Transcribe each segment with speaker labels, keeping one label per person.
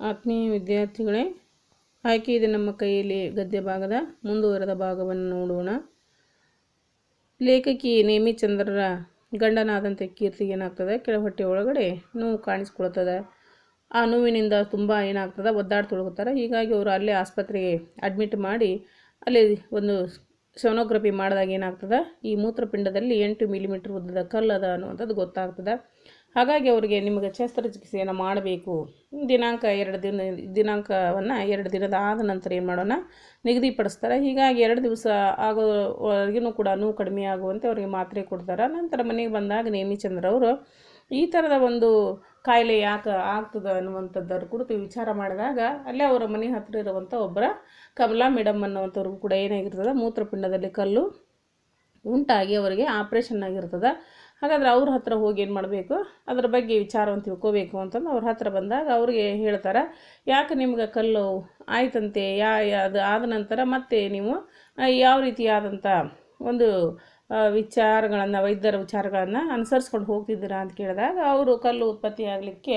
Speaker 1: ಆತ್ಮೀಯ ವಿದ್ಯಾರ್ಥಿಗಳೇ, ಆಯ್ಕೆ ಇದೆ ನಮ್ಮ ಕೈಯಲ್ಲಿ ಗದ್ಯ ಭಾಗದ ಮುಂದುವರೆದ ಭಾಗವನ್ನು ನೋಡೋಣ. ಲೇಖಕಿ ನೇಮಿಚಂದ್ರರ ಗಂಡನಾದಂಥ ಕೀರ್ತಿಗೆ ಏನಾಗ್ತದೆ? ಕೆಳಹೊಟ್ಟೆ ಒಳಗಡೆ ನೋವು ಕಾಣಿಸ್ಕೊಳ್ತದೆ ಆ ನೋವಿನಿಂದ ತುಂಬ ಏನಾಗ್ತದೆ? ಒದ್ದಾಡ್ತೊಳಗುತ್ತಾರೆ ಹೀಗಾಗಿ ಅವರು ಅಲ್ಲೇ ಆಸ್ಪತ್ರೆಗೆ ಅಡ್ಮಿಟ್ ಮಾಡಿ ಅಲ್ಲಿ ಒಂದು ಸೋನೋಗ್ರಫಿ ಮಾಡಿದಾಗ ಏನಾಗ್ತದೆ? ಈ ಮೂತ್ರಪಿಂಡದಲ್ಲಿ ಎಂಟು ಮಿಲಿಮೀಟ್ರ್ ಉದ್ದದ ಕಲ್ಲದ ಅನ್ನುವಂಥದ್ದು ಗೊತ್ತಾಗ್ತದೆ. ಹಾಗಾಗಿ ಅವರಿಗೆ ನಿಮಗೆ ಶಸ್ತ್ರಚಿಕಿತ್ಸೆಯನ್ನು ಮಾಡಬೇಕು. ದಿನಾಂಕ ಎರಡು ದಿನ, ದಿನಾಂಕವನ್ನು ಎರಡು ದಿನದ ಆದ ನಂತರ ಏನು ಮಾಡೋಣ? ನಿಗದಿಪಡಿಸ್ತಾರೆ. ಹೀಗಾಗಿ ಎರಡು ದಿವಸ ಆಗೋವರೆಗೂ ಕೂಡ ನೋವು ಕಡಿಮೆ ಆಗುವಂತೆ ಅವರಿಗೆ ಮಾತ್ರೆ ಕೊಡ್ತಾರೆ. ನಂತರ ಮನೆಗೆ ಬಂದಾಗ ನೇಮಿಚಂದ್ರ ಅವರು ಈ ಥರದ ಒಂದು ಕಾಯಿಲೆ ಯಾಕೆ ಆಗ್ತದೆ ಅನ್ನುವಂಥದ್ದರ ಕುರಿತು ವಿಚಾರ ಮಾಡಿದಾಗ ಅಲ್ಲೇ ಅವರ ಮನೆ ಹತ್ತಿರ ಇರುವಂಥ ಒಬ್ಬರ ಕಮಲಾ ಮೇಡಮ್ ಅನ್ನುವಂಥವ್ರಿಗೂ ಕೂಡ ಏನಾಗಿರ್ತದೆ? ಮೂತ್ರಪಿಂಡದಲ್ಲಿ ಕಲ್ಲು ಉಂಟಾಗಿ ಅವರಿಗೆ ಆಪ್ರೇಷನ್ ಆಗಿರ್ತದೆ. ಹಾಗಾದ್ರೆ ಅವ್ರ ಹತ್ರ ಹೋಗಿ ಏನು ಮಾಡಬೇಕು? ಅದ್ರ ಬಗ್ಗೆ ವಿಚಾರವನ್ನು ತಿಳ್ಕೋಬೇಕು ಅಂತಂದು ಅವ್ರ ಹತ್ರ ಬಂದಾಗ ಅವ್ರಿಗೆ ಹೇಳ್ತಾರೆ, ಯಾಕೆ ನಿಮ್ಗೆ ಕಲ್ಲು ಆಯ್ತಂತೆ? ಯಾ ಅದು ಆದ ನಂತರ ಮತ್ತೆ ನೀವು ಯಾವ ರೀತಿಯಾದಂಥ ಒಂದು ವಿಚಾರಗಳನ್ನು, ವೈದ್ಯರ ವಿಚಾರಗಳನ್ನು ಅನುಸರಿಸ್ಕೊಂಡು ಹೋಗ್ತಿದ್ದೀರಾ ಅಂತ ಕೇಳಿದಾಗ ಅವರು ಕಲ್ಲು ಉತ್ಪತ್ತಿ ಆಗಲಿಕ್ಕೆ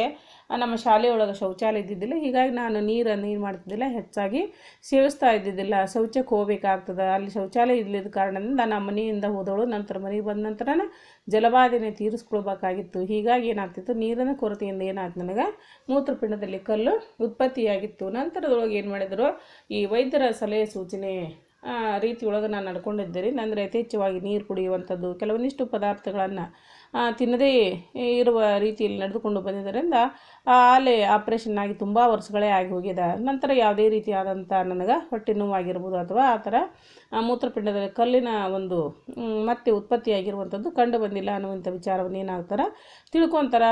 Speaker 1: ನಮ್ಮ ಶಾಲೆಯೊಳಗೆ ಶೌಚಾಲಯ ಇದ್ದಿದ್ದಿಲ್ಲ. ಹೀಗಾಗಿ ನಾನು ನೀರನ್ನು ಏನು ಮಾಡ್ತಿದ್ದಿಲ್ಲ, ಹೆಚ್ಚಾಗಿ ಸೇವಿಸ್ತಾ ಇದ್ದಿದ್ದಿಲ್ಲ. ಶೌಚಕ್ಕೆ ಹೋಗಬೇಕಾಗ್ತದೆ. ಅಲ್ಲಿ ಶೌಚಾಲಯ ಇಲ್ಲದ ಕಾರಣದಿಂದ ನಮ್ಮ ಮನೆಯಿಂದ ಹೋದವಳು ನಂತರ ಮನೆಗೆ ಬಂದ ನಂತರನೇ ಜಲಬಾಧೆನೇ ತೀರಿಸ್ಕೊಳ್ಬೇಕಾಗಿತ್ತು. ಹೀಗಾಗಿ ಏನಾಗ್ತಿತ್ತು? ನೀರಿನ ಕೊರತೆಯಿಂದ ಏನಾಯ್ತು ನನಗೆ? ಮೂತ್ರಪಿಂಡದಲ್ಲಿ ಕಲ್ಲು ಉತ್ಪತ್ತಿಯಾಗಿತ್ತು. ನಂತರದೊಳಗೆ ಏನು ಮಾಡಿದರು? ಈ ವೈದ್ಯರ ಸಲಹೆ ಸೂಚನೆ ಆ, ಒಳಗೆ ನಾನು ನಡ್ಕೊಂಡಿದ್ದೀರಿ ಅಂದರೆ ಯಥೇಚ್ಛವಾಗಿ ನೀರು ಕುಡಿಯುವಂಥದ್ದು ಕೆಲವೊಂದಿಷ್ಟು ಪದಾರ್ಥಗಳನ್ನು ತಿನ್ನದೇ ಇರುವ ರೀತಿಯಲ್ಲಿ ನಡೆದುಕೊಂಡು ಬಂದಿದ್ದರಿಂದ ಆಲೆ ಆಪ್ರೇಷನ್ ಆಗಿ ತುಂಬ ವರ್ಷಗಳೇ ಆಗಿ ಹೋಗಿದೆ. ನಂತರ ಯಾವುದೇ ರೀತಿಯಾದಂಥ ನನಗೆ ಹೊಟ್ಟೆ ನೋವಾಗಿರ್ಬೋದು ಅಥವಾ ಆ ಥರ ಮೂತ್ರಪಿಂಡದಲ್ಲಿ ಕಲ್ಲಿನ ಒಂದು ಮತ್ತೆ ಉತ್ಪತ್ತಿಯಾಗಿರುವಂಥದ್ದು ಕಂಡು ಬಂದಿಲ್ಲ ಅನ್ನುವಂಥ ವಿಚಾರವನ್ನು ಏನಾಗ್ತಾರೆ ತಿಳ್ಕೊತಾರ.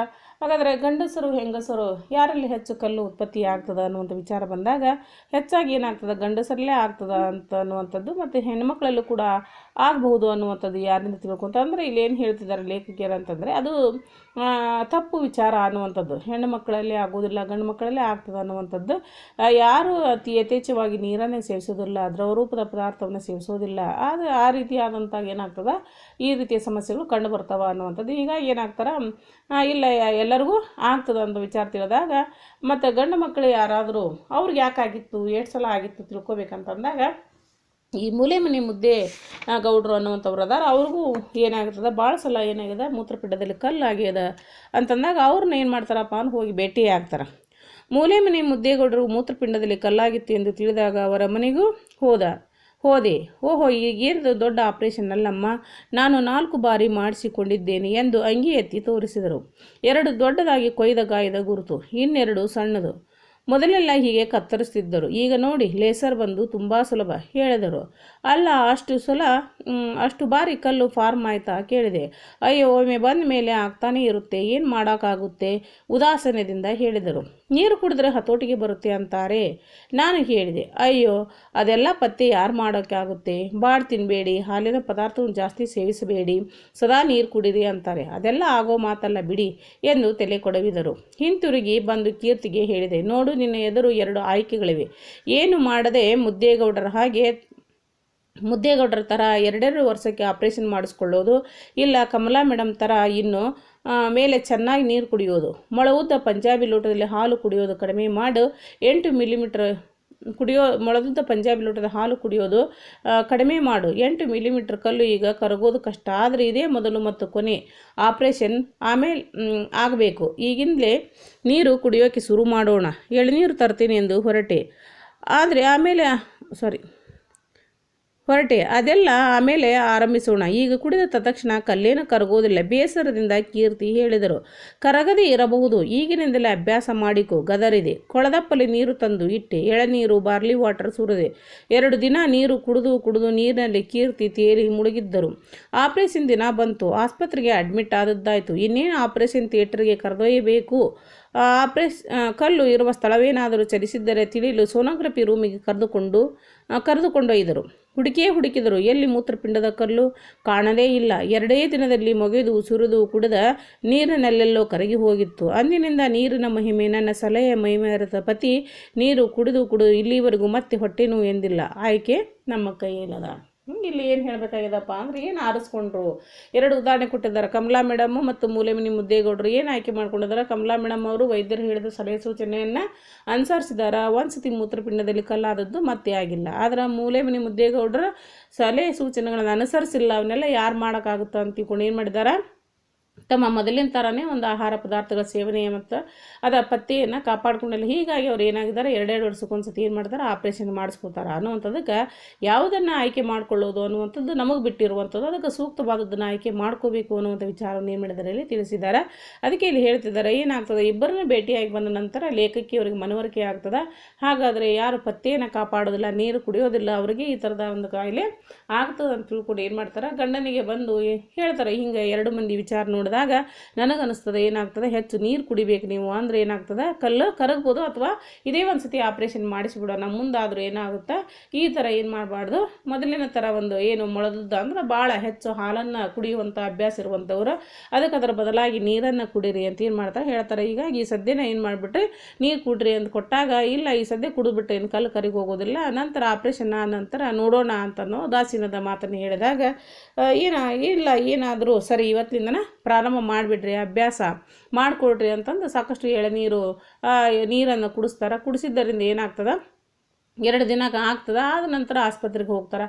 Speaker 1: ಹಾಗಾದರೆ ಗಂಡಸರು, ಹೆಂಗಸರು ಯಾರಲ್ಲಿ ಹೆಚ್ಚು ಕಲ್ಲು ಉತ್ಪತ್ತಿ ಆಗ್ತದೆ ಅನ್ನುವಂಥ ವಿಚಾರ ಬಂದಾಗ ಹೆಚ್ಚಾಗಿ ಏನಾಗ್ತದೆ? ಗಂಡಸರಲ್ಲೇ ಆಗ್ತದೆ ಅಂತ ಅನ್ನುವಂಥದ್ದು ಮತ್ತು ಹೆಣ್ಮಕ್ಳಲ್ಲೂ ಕೂಡ ಆಗಬಹುದು ಅನ್ನುವಂಥದ್ದು ಯಾರಿಂದ ತಿಳ್ಕೊಂತ ಅಂದರೆ ಏನು ಹೇಳ್ತಿದ್ದಾರೆ ಲೇಖಕಿಯರು ಅಂತಂದರೆ ಅದು ತಪ್ಪು ವಿಚಾರ ಅನ್ನುವಂಥದ್ದು. ಹೆಣ್ಣು ಮಕ್ಕಳಲ್ಲಿ ಆಗೋದಿಲ್ಲ ಗಂಡು ಮಕ್ಕಳಲ್ಲೇ ಆಗ್ತದೆ ಅನ್ನುವಂಥದ್ದು. ಯಾರು ಅತಿ ಯಥೇಚ್ಛವಾಗಿ ನೀರನ್ನೇ ಸೇವಿಸೋದಿಲ್ಲ, ದ್ರವರೂಪದ ಪದಾರ್ಥವನ್ನು ಸೇವಿಸೋದಿಲ್ಲ ಆದರೆ ಆ ರೀತಿಯಾದಂಥ ಏನಾಗ್ತದೆ? ಈ ರೀತಿಯ ಸಮಸ್ಯೆಗಳು ಕಂಡು ಬರ್ತಾವೆ ಅನ್ನುವಂಥದ್ದು. ಈಗ ಏನಾಗ್ತಾರೆ? ಇಲ್ಲ ಎಲ್ಲರಿಗೂ ಆಗ್ತದೆ ಅಂತ ವಿಚಾರ ತಿಳಿದಾಗ, ಮತ್ತು ಗಂಡು ಮಕ್ಕಳು ಯಾರಾದರೂ, ಅವ್ರಿಗೆ ಯಾಕಾಗಿತ್ತು ಎಷ್ಟು ಸಲ ಆಗಿತ್ತು ತಿಳ್ಕೊಬೇಕಂತಂದಾಗ ಈ ಮೂಲೆ ಮನೆ ಮುದ್ದೆ ಗೌಡ್ರು ಅನ್ನುವಂಥವ್ರು ಅದಾರ. ಅವ್ರಿಗೂ ಏನಾಗ್ತದೆ? ಭಾಳ ಸಲ ಏನಾಗಿದೆ ಮೂತ್ರಪಿಂಡದಲ್ಲಿ ಕಲ್ಲು ಆಗ್ಯದ ಅಂತಂದಾಗ ಅವ್ರನ್ನ ಏನು ಮಾಡ್ತಾರಪ್ಪ ಅಂತ ಹೋಗಿ ಭೇಟಿ ಆಗ್ತಾರೆ. ಮೂಲೆ ಮನೆ ಮುದ್ದೆಗೌಡರು ಮೂತ್ರಪಿಂಡದಲ್ಲಿ ಕಲ್ಲಾಗಿತ್ತು ಎಂದು ತಿಳಿದಾಗ ಅವರ ಮನೆಗೂ ಹೋದ, ಹೋದೆ. ಓಹೋ ಈಗೇನು ದೊಡ್ಡ ಆಪರೇಷನ್ ಅಲ್ಲಮ್ಮ? ನಾನು ನಾಲ್ಕು ಬಾರಿ ಮಾಡಿಸಿಕೊಂಡಿದ್ದೇನೆ ಎಂದು ಅಂಗಿ ಎತ್ತಿ ತೋರಿಸಿದರು. ಎರಡು ದೊಡ್ಡದಾಗಿ ಕೊಯ್ದ ಗಾಯದ ಗುರುತು, ಇನ್ನೆರಡು ಸಣ್ಣದು. ಮೊದಲೆಲ್ಲ ಹೀಗೆ ಕತ್ತರಿಸ್ತಿದ್ದರು. ಈಗ ನೋಡಿ, ಲೇಸರ್ ಬಂದು ತುಂಬ ಸುಲಭ, ಹೇಳಿದರು. ಅಲ್ಲ, ಅಷ್ಟು ಸಲ ಅಷ್ಟು ಬಾರಿ ಕಲ್ಲು ಫಾರ್ಮ್ ಆಯ್ತಾ ಕೇಳಿದೆ. ಅಯ್ಯೋ, ಒಮ್ಮೆ ಬಂದ ಮೇಲೆ ಆಗ್ತಾನೇ ಇರುತ್ತೆ, ಏನು ಮಾಡೋಕ್ಕಾಗುತ್ತೆ? ಉದಾಸನದಿಂದ ಹೇಳಿದರು. ನೀರು ಕುಡಿದ್ರೆ ಹತೋಟಿಗೆ ಬರುತ್ತೆ ಅಂತಾರೆ. ನಾನು ಹೇಳಿದೆ, ಅಯ್ಯೋ, ಅದೆಲ್ಲ ಪತ್ತೆ ಯಾರು ಮಾಡೋಕ್ಕಾಗುತ್ತೆ? ಬಾಡ್ ತಿನ್ನಬೇಡಿ ಹಾಲಿನ ಪದಾರ್ಥವನ್ನು ಜಾಸ್ತಿ ಸೇವಿಸಬೇಡಿ, ಸದಾ ನೀರು ಕುಡಿರಿ ಅಂತಾರೆ. ಅದೆಲ್ಲ ಆಗೋ ಮಾತಲ್ಲ ಬಿಡಿ ಎಂದು ತಲೆ ಕೊಡವಿದರು ಹಿಂತಿರುಗಿ ಬಂದು ಕೀರ್ತಿಗೆ ಹೇಳಿದೆ, ನೋಡು ನಿನ್ನ ಎದುರು ಎರಡು ಆಯ್ಕೆಗಳಿವೆ. ಏನು ಮಾಡದೆ ಮುದ್ದೇಗೌಡರ ಹಾಗೆ ಮುದ್ದೇಗೌಡರ ಥರ ಎರಡೆರಡು ವರ್ಷಕ್ಕೆ ಆಪ್ರೇಷನ್ ಮಾಡಿಸ್ಕೊಳ್ಳೋದು, ಇಲ್ಲ ಕಮಲಾ ಮೇಡಮ್ ಥರ ಇನ್ನು ಮೇಲೆ ಚೆನ್ನಾಗಿ ನೀರು ಕುಡಿಯೋದು ಮೊಳವುದ್ದ ಪಂಜಾಬಿ ಲೋಟದಲ್ಲಿ ಹಾಲು ಕುಡಿಯೋದು ಕಡಿಮೆ ಮಾಡು, ಎಂಟು ಮಿಲಿಮೀಟ್ರ್ ಕುಡಿಯೋ ಮೊಳದಂಥ ಪಂಜಾಬಿ ಲೋಟದ ಹಾಲು ಕುಡಿಯೋದು ಕಡಿಮೆ ಮಾಡು. ಎಂಟು ಮಿಲಿಮೀಟ್ರ್ ಕಲ್ಲು ಈಗ ಕರಗೋದು ಕಷ್ಟ. ಆದರೆ ಇದೇ ಮೊದಲು ಮತ್ತು ಕೊನೆ ಆಪ್ರೇಷನ್ ಆಮೇಲೆ ಆಗಬೇಕು. ಈಗಿಂದಲೇ ನೀರು ಕುಡಿಯೋಕ್ಕೆ ಶುರು ಮಾಡೋಣ. ಎಳನೀರು ತರ್ತೀನಿ ಎಂದು ಹೊರಟೆ. ಆದರೆ ಆಮೇಲೆ ಸಾರಿ ಹೊರಟೆ. ಅದೆಲ್ಲ ಆಮೇಲೆ ಆರಂಭಿಸೋಣ. ಈಗ ಕುಡಿದ ತಕ್ಷಣ ಕಲ್ಲೇನು ಕರಗೋದಿಲ್ಲ. ಬೇಸರದಿಂದ ಕೀರ್ತಿ ಹೇಳಿದರು. ಕರಗದೆ ಇರಬಹುದು. ಈಗಿನಿಂದಲೇ ಅಭ್ಯಾಸ ಮಾಡಿಕೊ. ಗದರಿದೆ. ಕೊಳದಪ್ಪಲಿ ನೀರು ತಂದು ಇಟ್ಟೆ. ಎಳನೀರು, ಬಾರ್ಲಿ ವಾಟರ್ ಸುರಿದೆ. ಎರಡು ದಿನ ನೀರು ಕುಡಿದು ಕುಡಿದು ನೀರಿನಲ್ಲಿ ಕೀರ್ತಿ ತೇರಿ ಮುಳುಗಿದ್ದರು. ಆಪರೇಷನ್ ದಿನ ಬಂತು. ಆಸ್ಪತ್ರೆಗೆ ಅಡ್ಮಿಟ್ ಆದದ್ದಾಯಿತು. ಇನ್ನೇನು ಆಪರೇಷನ್ ಥಿಯೇಟರ್ಗೆ ಕರೆದೊಯ್ಯಬೇಕು? ಆಪರೇಷ್ ಕಲ್ಲು ಇರುವ ಸ್ಥಳವೇನಾದರೂ ಚಲಿಸಿದ್ದರೆ ತಿಳಿಯಲು ಸೋನೋಗ್ರಫಿ ರೂಮಿಗೆ ಕರೆದುಕೊಂಡು ಕರೆದುಕೊಂಡೊಯ್ದರು ಹುಡುಕಿಯೇ ಹುಡುಕಿದರು. ಎಲ್ಲಿ ಮೂತ್ರಪಿಂಡದ ಕಲ್ಲು ಕಾಣದೇ ಇಲ್ಲ. ಎರಡೇ ದಿನದಲ್ಲಿ ಮೊಗೆದು ಸುರಿದು ಕುಡಿದ ನೀರಿನಲ್ಲೆಲ್ಲೋ ಕರಗಿ ಹೋಗಿತ್ತು. ಅಂದಿನಿಂದ ನೀರಿನ ಮಹಿಮೆ, ನನ್ನ ಸಲಹೆ ಮಹಿಮೆಯರದ ಪತಿ ನೀರು ಕುಡಿದು ಕುಡಿದು ಇಲ್ಲಿವರೆಗೂ ಮತ್ತೆ ಹೊಟ್ಟೆ ಎಂದಿಲ್ಲ. ಆಯ್ಕೆ ನಮ್ಮ ಕೈಯಲ್ಲದ. ಇಲ್ಲಿ ಏನು ಹೇಳಬೇಕಾಗಿದಪ್ಪ ಅಂದ್ರೆ ಏನು ಆರಿಸ್ಕೊಂಡ್ರು? ಎರಡು ಉದಾಹರಣೆ ಕೊಟ್ಟಿದ್ದಾರೆ. ಕಮಲಾ ಮೇಡಮ್ ಮತ್ತು ಮೂಲೆಮನಿ ಮುದ್ದೇಗೌಡರು ಏನು ಆಯ್ಕೆ ಮಾಡ್ಕೊಂಡಿದ್ದಾರೆ? ಕಮಲಾ ಮೇಡಮ್ ಅವರು ವೈದ್ಯರು ಹೇಳಿದ ಸಲಹೆ ಸೂಚನೆಯನ್ನು ಅನುಸರಿಸಿದಾರ ಒಂದ್ಸತಿ ಮೂತ್ರಪಿಂಡದಲ್ಲಿ ಕಲ್ಲಾದದ್ದು ಮತ್ತೆ ಆಗಿಲ್ಲ. ಆದ್ರೆ ಮೂಲೆಮನಿ ಮುದ್ದೇಗೌಡರ ಸಲಹೆ ಸೂಚನೆಗಳನ್ನು ಅನುಸರಿಸಿಲ್ಲ. ಅವನ್ನೆಲ್ಲ ಯಾರು ಮಾಡೋಕ್ಕಾಗುತ್ತೋ ಅಂತ ತಿಳ್ಕೊಂಡು ಏನು ಮಾಡಿದ್ದಾರೆ? ತಮ್ಮ ಮೊದಲಿನ ಥರನೇ ಒಂದು ಆಹಾರ ಪದಾರ್ಥಗಳ ಸೇವನೆ ಮತ್ತು ಅದರ ಪತ್ತೆಯನ್ನು ಕಾಪಾಡ್ಕೊಂಡಿಲ್ಲ. ಹೀಗಾಗಿ ಅವ್ರು ಏನಾಗಿದ್ದಾರೆ, ಎರಡೆರಡು ವರ್ಷಕ್ಕೊಂದ್ಸತಿ ಏನು ಮಾಡ್ತಾರೆ, ಆಪ್ರೇಷನ್ ಮಾಡಿಸ್ಕೋತಾರೆ ಅನ್ನುವಂಥದಕ್ಕೆ ಯಾವುದನ್ನು ಆಯ್ಕೆ ಮಾಡ್ಕೊಳ್ಳೋದು ಅನ್ನುವಂಥದ್ದು ನಮಗೆ ಬಿಟ್ಟಿರುವಂಥದ್ದು. ಅದಕ್ಕೆ ಸೂಕ್ತವಾದದ್ದನ್ನು ಆಯ್ಕೆ ಮಾಡ್ಕೋಬೇಕು ಅನ್ನುವಂಥ ವಿಚಾರವನ್ನು ಏನು ಮಾಡಿದ್ದಾರೆ ಇಲ್ಲಿ ತಿಳಿಸಿದ್ದಾರೆ. ಅದಕ್ಕೆ ಇಲ್ಲಿ ಹೇಳ್ತಿದ್ದಾರೆ, ಏನಾಗ್ತದೆ, ಇಬ್ಬರನ್ನ ಭೇಟಿಯಾಗಿ ಬಂದ ನಂತರ ಲೇಖಕಿ ಅವರಿಗೆ ಮನವರಿಕೆ ಆಗ್ತದೆ. ಹಾಗಾದರೆ ಯಾರು ಪತ್ತೆಯನ್ನು ಕಾಪಾಡೋದಿಲ್ಲ, ನೀರು ಕುಡಿಯೋದಿಲ್ಲ, ಅವರಿಗೆ ಈ ಥರದ ಒಂದು ಕಾಯಿಲೆ ಆಗ್ತದೆ ಅಂತ ತಿಳ್ಕೊಂಡು ಏನು ಮಾಡ್ತಾರೆ, ಗಂಡನಿಗೆ ಬಂದು ಹೇಳ್ತಾರೆ, ಹಿಂಗೆ ಎರಡು ಮಂದಿ ವಿಚಾರ ನೋಡಿದಾಗ ನನಗನ್ನಿಸ್ತದೆ, ಏನಾಗ್ತದೆ? ಹೆಚ್ಚು ನೀರು ಕುಡಿಬೇಕು ನೀವು ಅಂದರೆ ಏನಾಗ್ತದೆ? ಕಲ್ಲು ಕರಗ್ಬೋದು ಅಥವಾ ಇದೇ ಒಂದು ಸತಿ ಆಪ್ರೇಷನ್ ಮಾಡಿಸಿಬಿಡೋಣ, ಮುಂದಾದರೂ ಏನಾಗುತ್ತೆ? ಈ ಥರ ಏನು ಮಾಡಬಾರ್ದು? ಮೊದಲಿನ ಥರ ಒಂದು ಏನು ಮೊಳದದ್ದು ಅಂದ್ರೆ ಭಾಳ ಹೆಚ್ಚು ಹಾಲನ್ನು ಕುಡಿಯುವಂಥ ಅಭ್ಯಾಸ ಇರುವಂಥವ್ರು ಅದಕ್ಕೆ ಅದರ ಬದಲಾಗಿ ನೀರನ್ನು ಕುಡೀರಿ ಅಂತ ಏನು ಮಾಡ್ತಾರೆ? ಹೇಳ್ತಾರೆ. ಈಗ ಈ ಸದ್ಯನ ಏನು ಮಾಡಿಬಿಟ್ರಿ? ನೀರು ಕುಡ್ರಿ ಅಂತ ಕೊಟ್ಟಾಗ, ಇಲ್ಲ ಈ ಸದ್ಯ ಕುಡಿದ್ಬಿಟ್ಟು ಏನು ಕಲ್ಲು ಕರಿಗೆ ಹೋಗೋದಿಲ್ಲ ನಂತರ ಆಪ್ರೇಷನ್ ಆದ ನಂತರ ನೋಡೋಣ ಅಂತನೋ ದಾಸಿನದ ಮಾತನ್ನು ಹೇಳಿದಾಗ ಏನ, ಇಲ್ಲ ಏನಾದರೂ ಸರಿ ಇವತ್ತಿಂದನ ಪ್ರಾರಂಭ ಮಾಡಿಬಿಡ್ರಿ, ಅಭ್ಯಾಸ ಮಾಡಿಕೊಡ್ರಿ ಅಂತಂದು ಸಾಕಷ್ಟು ಎಳನೀರು ನೀರು ನೀರನ್ನು ಕುಡಿಸ್ತಾರೆ. ಕುಡಿಸಿದ್ದರಿಂದ ಏನಾಗ್ತದೆ? ಎರಡು ದಿನಕ್ಕೆ ಆಗ್ತದೆ, ಆದ ನಂತರ ಆಸ್ಪತ್ರೆಗೆ ಹೋಗ್ತಾರೆ.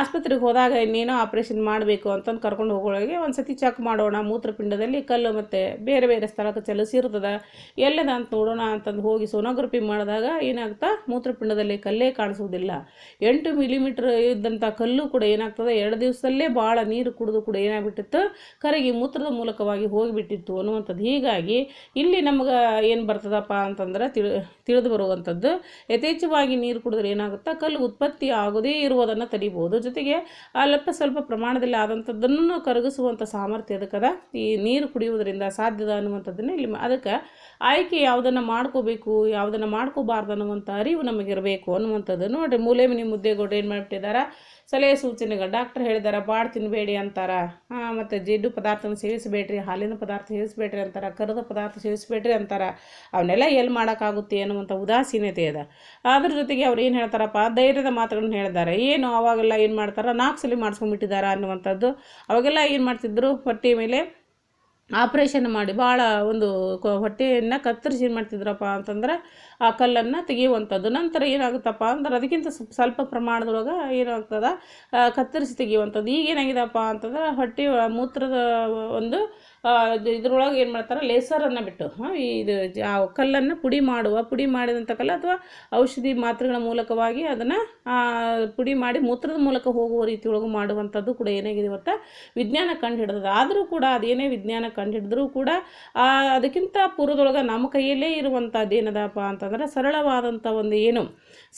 Speaker 1: ಆಸ್ಪತ್ರೆಗೆ ಹೋದಾಗ ಇನ್ನೇನೋ ಆಪ್ರೇಷನ್ ಮಾಡಬೇಕು ಅಂತಂದು ಕರ್ಕೊಂಡು ಹೋಗೋಳಿಗೆ ಒಂದು ಸತಿ ಚೆಕ್ ಮಾಡೋಣ, ಮೂತ್ರಪಿಂಡದಲ್ಲಿ ಕಲ್ಲು ಮತ್ತು ಬೇರೆ ಬೇರೆ ಸ್ಥಳಕ್ಕೆ ಚಲಿಸಿರ್ತದೆ, ಎಲ್ಲದ ಅಂತ ನೋಡೋಣ ಅಂತಂದು ಹೋಗಿ ಸೋನೋಗ್ರಫಿ ಮಾಡಿದಾಗ ಏನಾಗ್ತಾ ಮೂತ್ರಪಿಂಡದಲ್ಲಿ ಕಲ್ಲೇ ಕಾಣಿಸೋದಿಲ್ಲ ಎಂಟು ಮಿಲಿಮೀಟ್ರ್ ಇದ್ದಂಥ ಕಲ್ಲು ಕೂಡ ಏನಾಗ್ತದೆ, ಎರಡು ದಿವಸದಲ್ಲೇ ಭಾಳ ನೀರು ಕುಡಿದು ಕೂಡ ಏನಾಗ್ಬಿಟ್ಟಿತ್ತು, ಕರಗಿ ಮೂತ್ರದ ಮೂಲಕವಾಗಿ ಹೋಗಿಬಿಟ್ಟಿತ್ತು ಅನ್ನುವಂಥದ್ದು. ಹೀಗಾಗಿ ಇಲ್ಲಿ ನಮ್ಗೆ ಏನು ಬರ್ತದಪ್ಪ ಅಂತಂದ್ರೆ ತಿಳಿ, ತಿಳಿದು ಬರುವಂಥದ್ದು, ಯಥೇಚ್ಛವಾಗಿ ನೀರು ಕುಡಿದ್ರೆ ಏನಾಗುತ್ತೆ ಕಲ್ಲು ಉತ್ಪತ್ತಿ ಆಗೋದೇ ಇರುವುದನ್ನು ತಡಿಬೋದು. ಜೊತೆಗೆ ಅಲ್ಪ ಸ್ವಲ್ಪ ಪ್ರಮಾಣದಲ್ಲಿ ಆದಂಥದ್ದನ್ನು ಕರಗಿಸುವಂಥ ಸಾಮರ್ಥ್ಯ ಅದಕ್ಕದ. ಈ ನೀರು ಕುಡಿಯುವುದರಿಂದ ಸಾಧ್ಯದ ಅನ್ನುವಂಥದ್ದನ್ನು ಇಲ್ಲಿ ಅದಕ್ಕೆ ಆಯ್ಕೆ ಯಾವುದನ್ನು ಮಾಡ್ಕೋಬೇಕು, ಯಾವುದನ್ನು ಮಾಡ್ಕೋಬಾರ್ದು ಅನ್ನುವಂಥ ಅರಿವು ನಮಗಿರಬೇಕು ಅನ್ನುವಂಥದ್ದು ನೋಡಿರಿ. ಮೂಲೆ ಮನೆ ಮುದ್ದೆಗೌಡ ಏನು ಮಾಡಿಬಿಟ್ಟಿದ್ದಾರೆ ಸಲಹೆ ಸೂಚನೆಗಳು. ಡಾಕ್ಟರ್ ಹೇಳಿದಾರೆ ಬಾಡ್ ತಿನ್ನಬೇಡಿ ಅಂತಾರ. ಮತ್ತು ಜಿಡ್ಡು ಪದಾರ್ಥನ ಸೇವಿಸಬೇಡ್ರಿ, ಹಾಲಿನ ಪದಾರ್ಥ ಸೇವಿಸಬೇಡ್ರಿ ಅಂತಾರ, ಕರದ ಪದಾರ್ಥ ಸೇವಿಸಬೇಡ್ರಿ ಅಂತಾರ. ಅವನ್ನೆಲ್ಲ ಎಲ್ಲಿ ಮಾಡೋಕ್ಕಾಗುತ್ತೆ ಅನ್ನುವಂಥ ಉದಾಸೀನತೆ ಇದೆ ಅದ್ರ ಜೊತೆಗೆ ಅವ್ರು ಏನು ಹೇಳ್ತಾರಪ್ಪ, ಧೈರ್ಯದ ಮಾತುಗಳನ್ನ ಹೇಳಿದ್ದಾರೆ ಏನು, ಅವಾಗೆಲ್ಲ ಏನು ಮಾಡ್ತಾರೆ? ನಾಲ್ಕು ಸಲ ಮಾಡಿಸ್ಕೊಂಡ್ಬಿಟ್ಟಿದ್ದಾರೆ ಅನ್ನುವಂಥದ್ದು. ಅವಾಗೆಲ್ಲ ಏನು ಮಾಡ್ತಿದ್ರು? ಹೊಟ್ಟೆ ಮೇಲೆ ಆಪ್ರೇಷನ್ ಮಾಡಿ ಭಾಳ ಒಂದು ಹೊಟ್ಟೆಯನ್ನು ಕತ್ತರಿಸಿ ಏನು ಮಾಡ್ತಿದ್ರಪ್ಪ ಅಂತಂದ್ರೆ ಆ ಕಲ್ಲನ್ನು ತೆಗೆಯುವಂಥದ್ದು. ನಂತರ ಏನಾಗುತ್ತಪ್ಪ ಅಂದ್ರೆ ಅದಕ್ಕಿಂತ ಸ್ವಲ್ಪ ಸ್ವಲ್ಪ ಪ್ರಮಾಣದೊಳಗೆ ಏನಾಗ್ತದೆ? ಕತ್ತರಿಸಿ ತೆಗೆಯುವಂಥದ್ದು. ಈಗ ಏನಾಗಿದೆಪ್ಪ ಅಂತಂದ್ರೆ ಹೊಟ್ಟೆ ಮೂತ್ರದ ಒಂದು ಇದ್ರೊಳಗೆ ಏನು ಮಾಡ್ತಾರೆ? ಲೇಸರನ್ನು ಬಿಟ್ಟು ಇದು ಕಲ್ಲನ್ನು ಪುಡಿ ಮಾಡುವ, ಪುಡಿ ಮಾಡಿದಂಥ ಕಲ್ಲ ಅಥವಾ ಔಷಧಿ ಮಾತ್ರೆಗಳ ಮೂಲಕವಾಗಿ ಅದನ್ನು ಪುಡಿ ಮಾಡಿ ಮೂತ್ರದ ಮೂಲಕ ಹೋಗುವ ರೀತಿಯೊಳಗೆ ಮಾಡುವಂಥದ್ದು ಕೂಡ ಏನಾಗಿದೆ ಇವತ್ತು? ವಿಜ್ಞಾನ ಕಂಡು ಹಿಡಿದದ. ಆದರೂ ಕೂಡ ಅದೇನೇ ವಿಜ್ಞಾನ ಕಂಡು ಹಿಡಿದ್ರೂ ಕೂಡ ಅದಕ್ಕಿಂತ ಪೂರ್ವದೊಳಗೆ ನಮ್ಮ ಕೈಯಲ್ಲೇ ಇರುವಂಥದ್ದು ಏನದಪ್ಪ ಅಂತಂದ್ರೆ ಸರಳವಾದಂಥ ಒಂದು ಏನು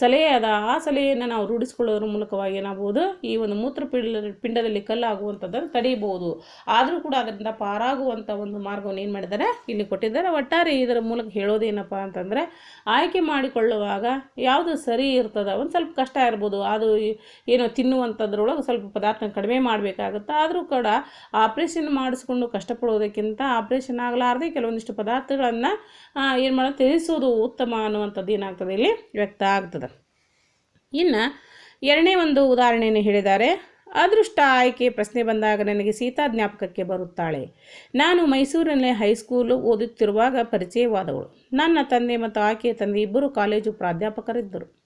Speaker 1: ಸಲಹೆ ಅದ. ಆ ಸಲಹೆಯನ್ನು ನಾವು ರೂಢಿಸ್ಕೊಳ್ಳೋದ್ರ ಮೂಲಕವಾಗಿ ಏನಾಗ್ಬೋದು, ಈ ಒಂದು ಮೂತ್ರಪಿಂಡ ಪಿಂಡದಲ್ಲಿ ಕಲ್ಲಾಗುವಂಥದ್ದನ್ನು ತಡೆಯಬಹುದು ಆದರೂ ಕೂಡ ಅದರಿಂದ ಪಾರಾಗುವಂಥ ಒಂದು ಮಾರ್ಗವನ್ನು ಏನು ಮಾಡಿದ್ದಾರೆ? ಇಲ್ಲಿ ಕೊಟ್ಟಿದ್ದಾರೆ. ಒಟ್ಟಾರೆ ಇದರ ಮೂಲಕ ಹೇಳೋದೇನಪ್ಪ ಅಂತಂದರೆ, ಆಯ್ಕೆ ಮಾಡಿಕೊಳ್ಳುವಾಗ ಯಾವುದು ಸರಿ ಇರ್ತದೆ, ಒಂದು ಸ್ವಲ್ಪ ಕಷ್ಟ ಇರ್ಬೋದು. ಅದು ಏನೋ ತಿನ್ನುವಂಥದ್ರೊಳಗೆ ಸ್ವಲ್ಪ ಪದಾರ್ಥ ಕಡಿಮೆ ಮಾಡಬೇಕಾಗುತ್ತೆ, ಆದರೂ ಕೂಡ ಆಪ್ರೇಷನ್ ಮಾಡಿಸ್ಕೊಂಡು ಕಷ್ಟಪಡುವುದಕ್ಕಿಂತ ಆಪ್ರೇಷನ್ ಆಗಲಾರದೆ ಕೆಲವೊಂದಿಷ್ಟು ಪದಾರ್ಥಗಳನ್ನು ಏನು ಮಾಡೋದು ತಿಳಿಸೋದು ಉತ್ತಮ ಅನ್ನುವಂಥದ್ದು ಏನಾಗ್ತದೆ ಇಲ್ಲಿ ವ್ಯಕ್ತ ಆಗ್ತದೆ. ಇನ್ನು ಎರಡನೇ ಒಂದು ಉದಾಹರಣೆಯನ್ನು ಹೇಳಿದ್ದಾರೆ. ಅದೃಷ್ಟ ಆಯ್ಕೆ ಪ್ರಶ್ನೆ ಬಂದಾಗ ನನಗೆ ಸೀತಾ ಜ್ಞಾಪಕಕ್ಕೆ ಬರುತ್ತಾಳೆ. ನಾನು ಮೈಸೂರಿನಲ್ಲಿ ಹೈಸ್ಕೂಲು ಓದುತ್ತಿರುವಾಗ ಪರಿಚಯವಾದವಳು. ನನ್ನ ತಂದೆ ಮತ್ತು ಆಕೆಯ ತಂದೆ ಇಬ್ಬರು ಕಾಲೇಜು ಪ್ರಾಧ್ಯಾಪಕರಿದ್ದರು.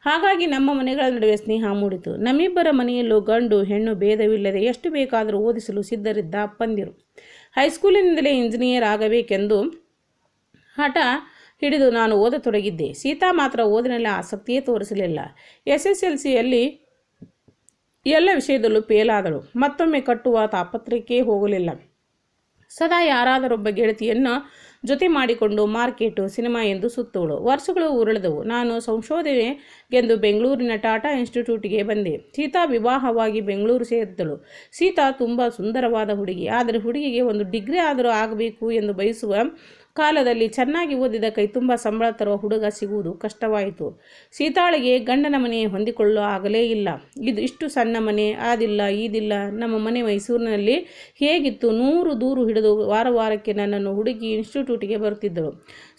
Speaker 1: ಹಾಗಾಗಿ ನಮ್ಮ ಮನೆಗಳ ನಡುವೆ ಸ್ನೇಹ ಮೂಡಿತು. ನಮ್ಮಿಬ್ಬರ ಮನೆಯಲ್ಲೂ ಗಂಡು, ಹೆಣ್ಣು ಭೇದವಿಲ್ಲದೆ ಎಷ್ಟು ಬೇಕಾದರೂ ಓದಿಸಲು ಸಿದ್ಧರಿದ್ದ ಅಪ್ಪಂದಿರು. ಹೈಸ್ಕೂಲಿನಿಂದಲೇ ಇಂಜಿನಿಯರ್ ಆಗಬೇಕೆಂದು ಹಠ ಹಿಡಿದು ನಾನು ಓದತೊಡಗಿದ್ದೆ. ಸೀತಾ ಮಾತ್ರ ಓದಿನಲ್ಲಿ ಆಸಕ್ತಿಯೇ ತೋರಿಸಲಿಲ್ಲ. ಎಸ್ ಎಸ್ ಎಲ್ ಸಿಯಲ್ಲಿ ಎಲ್ಲ ವಿಷಯದಲ್ಲೂ ಫೇಲಾದಳು ಮತ್ತೊಮ್ಮೆ ಕಟ್ಟುವ ತಾಪತ್ರಕ್ಕೆ ಹೋಗಲಿಲ್ಲ. ಸದಾ ಯಾರಾದರೊಬ್ಬ ಗೆಳತಿಯನ್ನು ಜೊತೆ ಮಾಡಿಕೊಂಡು ಮಾರ್ಕೆಟು, ಸಿನಿಮಾ ಎಂದು ಸುತ್ತೋಳು. ವರ್ಷಗಳು ಉರುಳಿದವು. ನಾನು ಸಂಶೋಧನೆಗೆಂದು ಬೆಂಗಳೂರಿನ ಟಾಟಾ ಇನ್ಸ್ಟಿಟ್ಯೂಟ್ಗೆ ಬಂದೆ. ಸೀತಾ ವಿವಾಹವಾಗಿ ಬೆಂಗಳೂರು ಸೇರಿದ್ದಳು. ಸೀತಾ ತುಂಬ ಸುಂದರವಾದ ಹುಡುಗಿ. ಆದರೆ ಹುಡುಗಿಗೆ ಒಂದು ಡಿಗ್ರಿ ಆದರೂ ಆಗಬೇಕು ಎಂದು ಬಯಸುವ ಕಾಲದಲ್ಲಿ ಚೆನ್ನಾಗಿ ಓದಿದ ಕೈ ತುಂಬ ಸಂಬಳ ತರುವ ಹುಡುಗ ಸಿಗುವುದು ಕಷ್ಟವಾಯಿತು. ಸೀತಾಳಿಗೆ ಗಂಡನ ಮನೆ ಹೊಂದಿಕೊಳ್ಳೋ ಆಗಲೇ ಇಲ್ಲ. ಇದು ಇಷ್ಟು ಸಣ್ಣ ಮನೆ, ಆದಿಲ್ಲ, ಈದಿಲ್ಲ. ನಮ್ಮ ಮನೆ ಮೈಸೂರಿನಲ್ಲಿ ಹೇಗಿತ್ತು? ನೂರು ದೂರು ಹಿಡಿದು ವಾರ ವಾರಕ್ಕೆ ನನ್ನನ್ನು ಹುಡುಗಿ ಇನ್ಸ್ಟಿಟ್ಯೂಟಿಗೆ ಬರುತ್ತಿದ್ದಳು.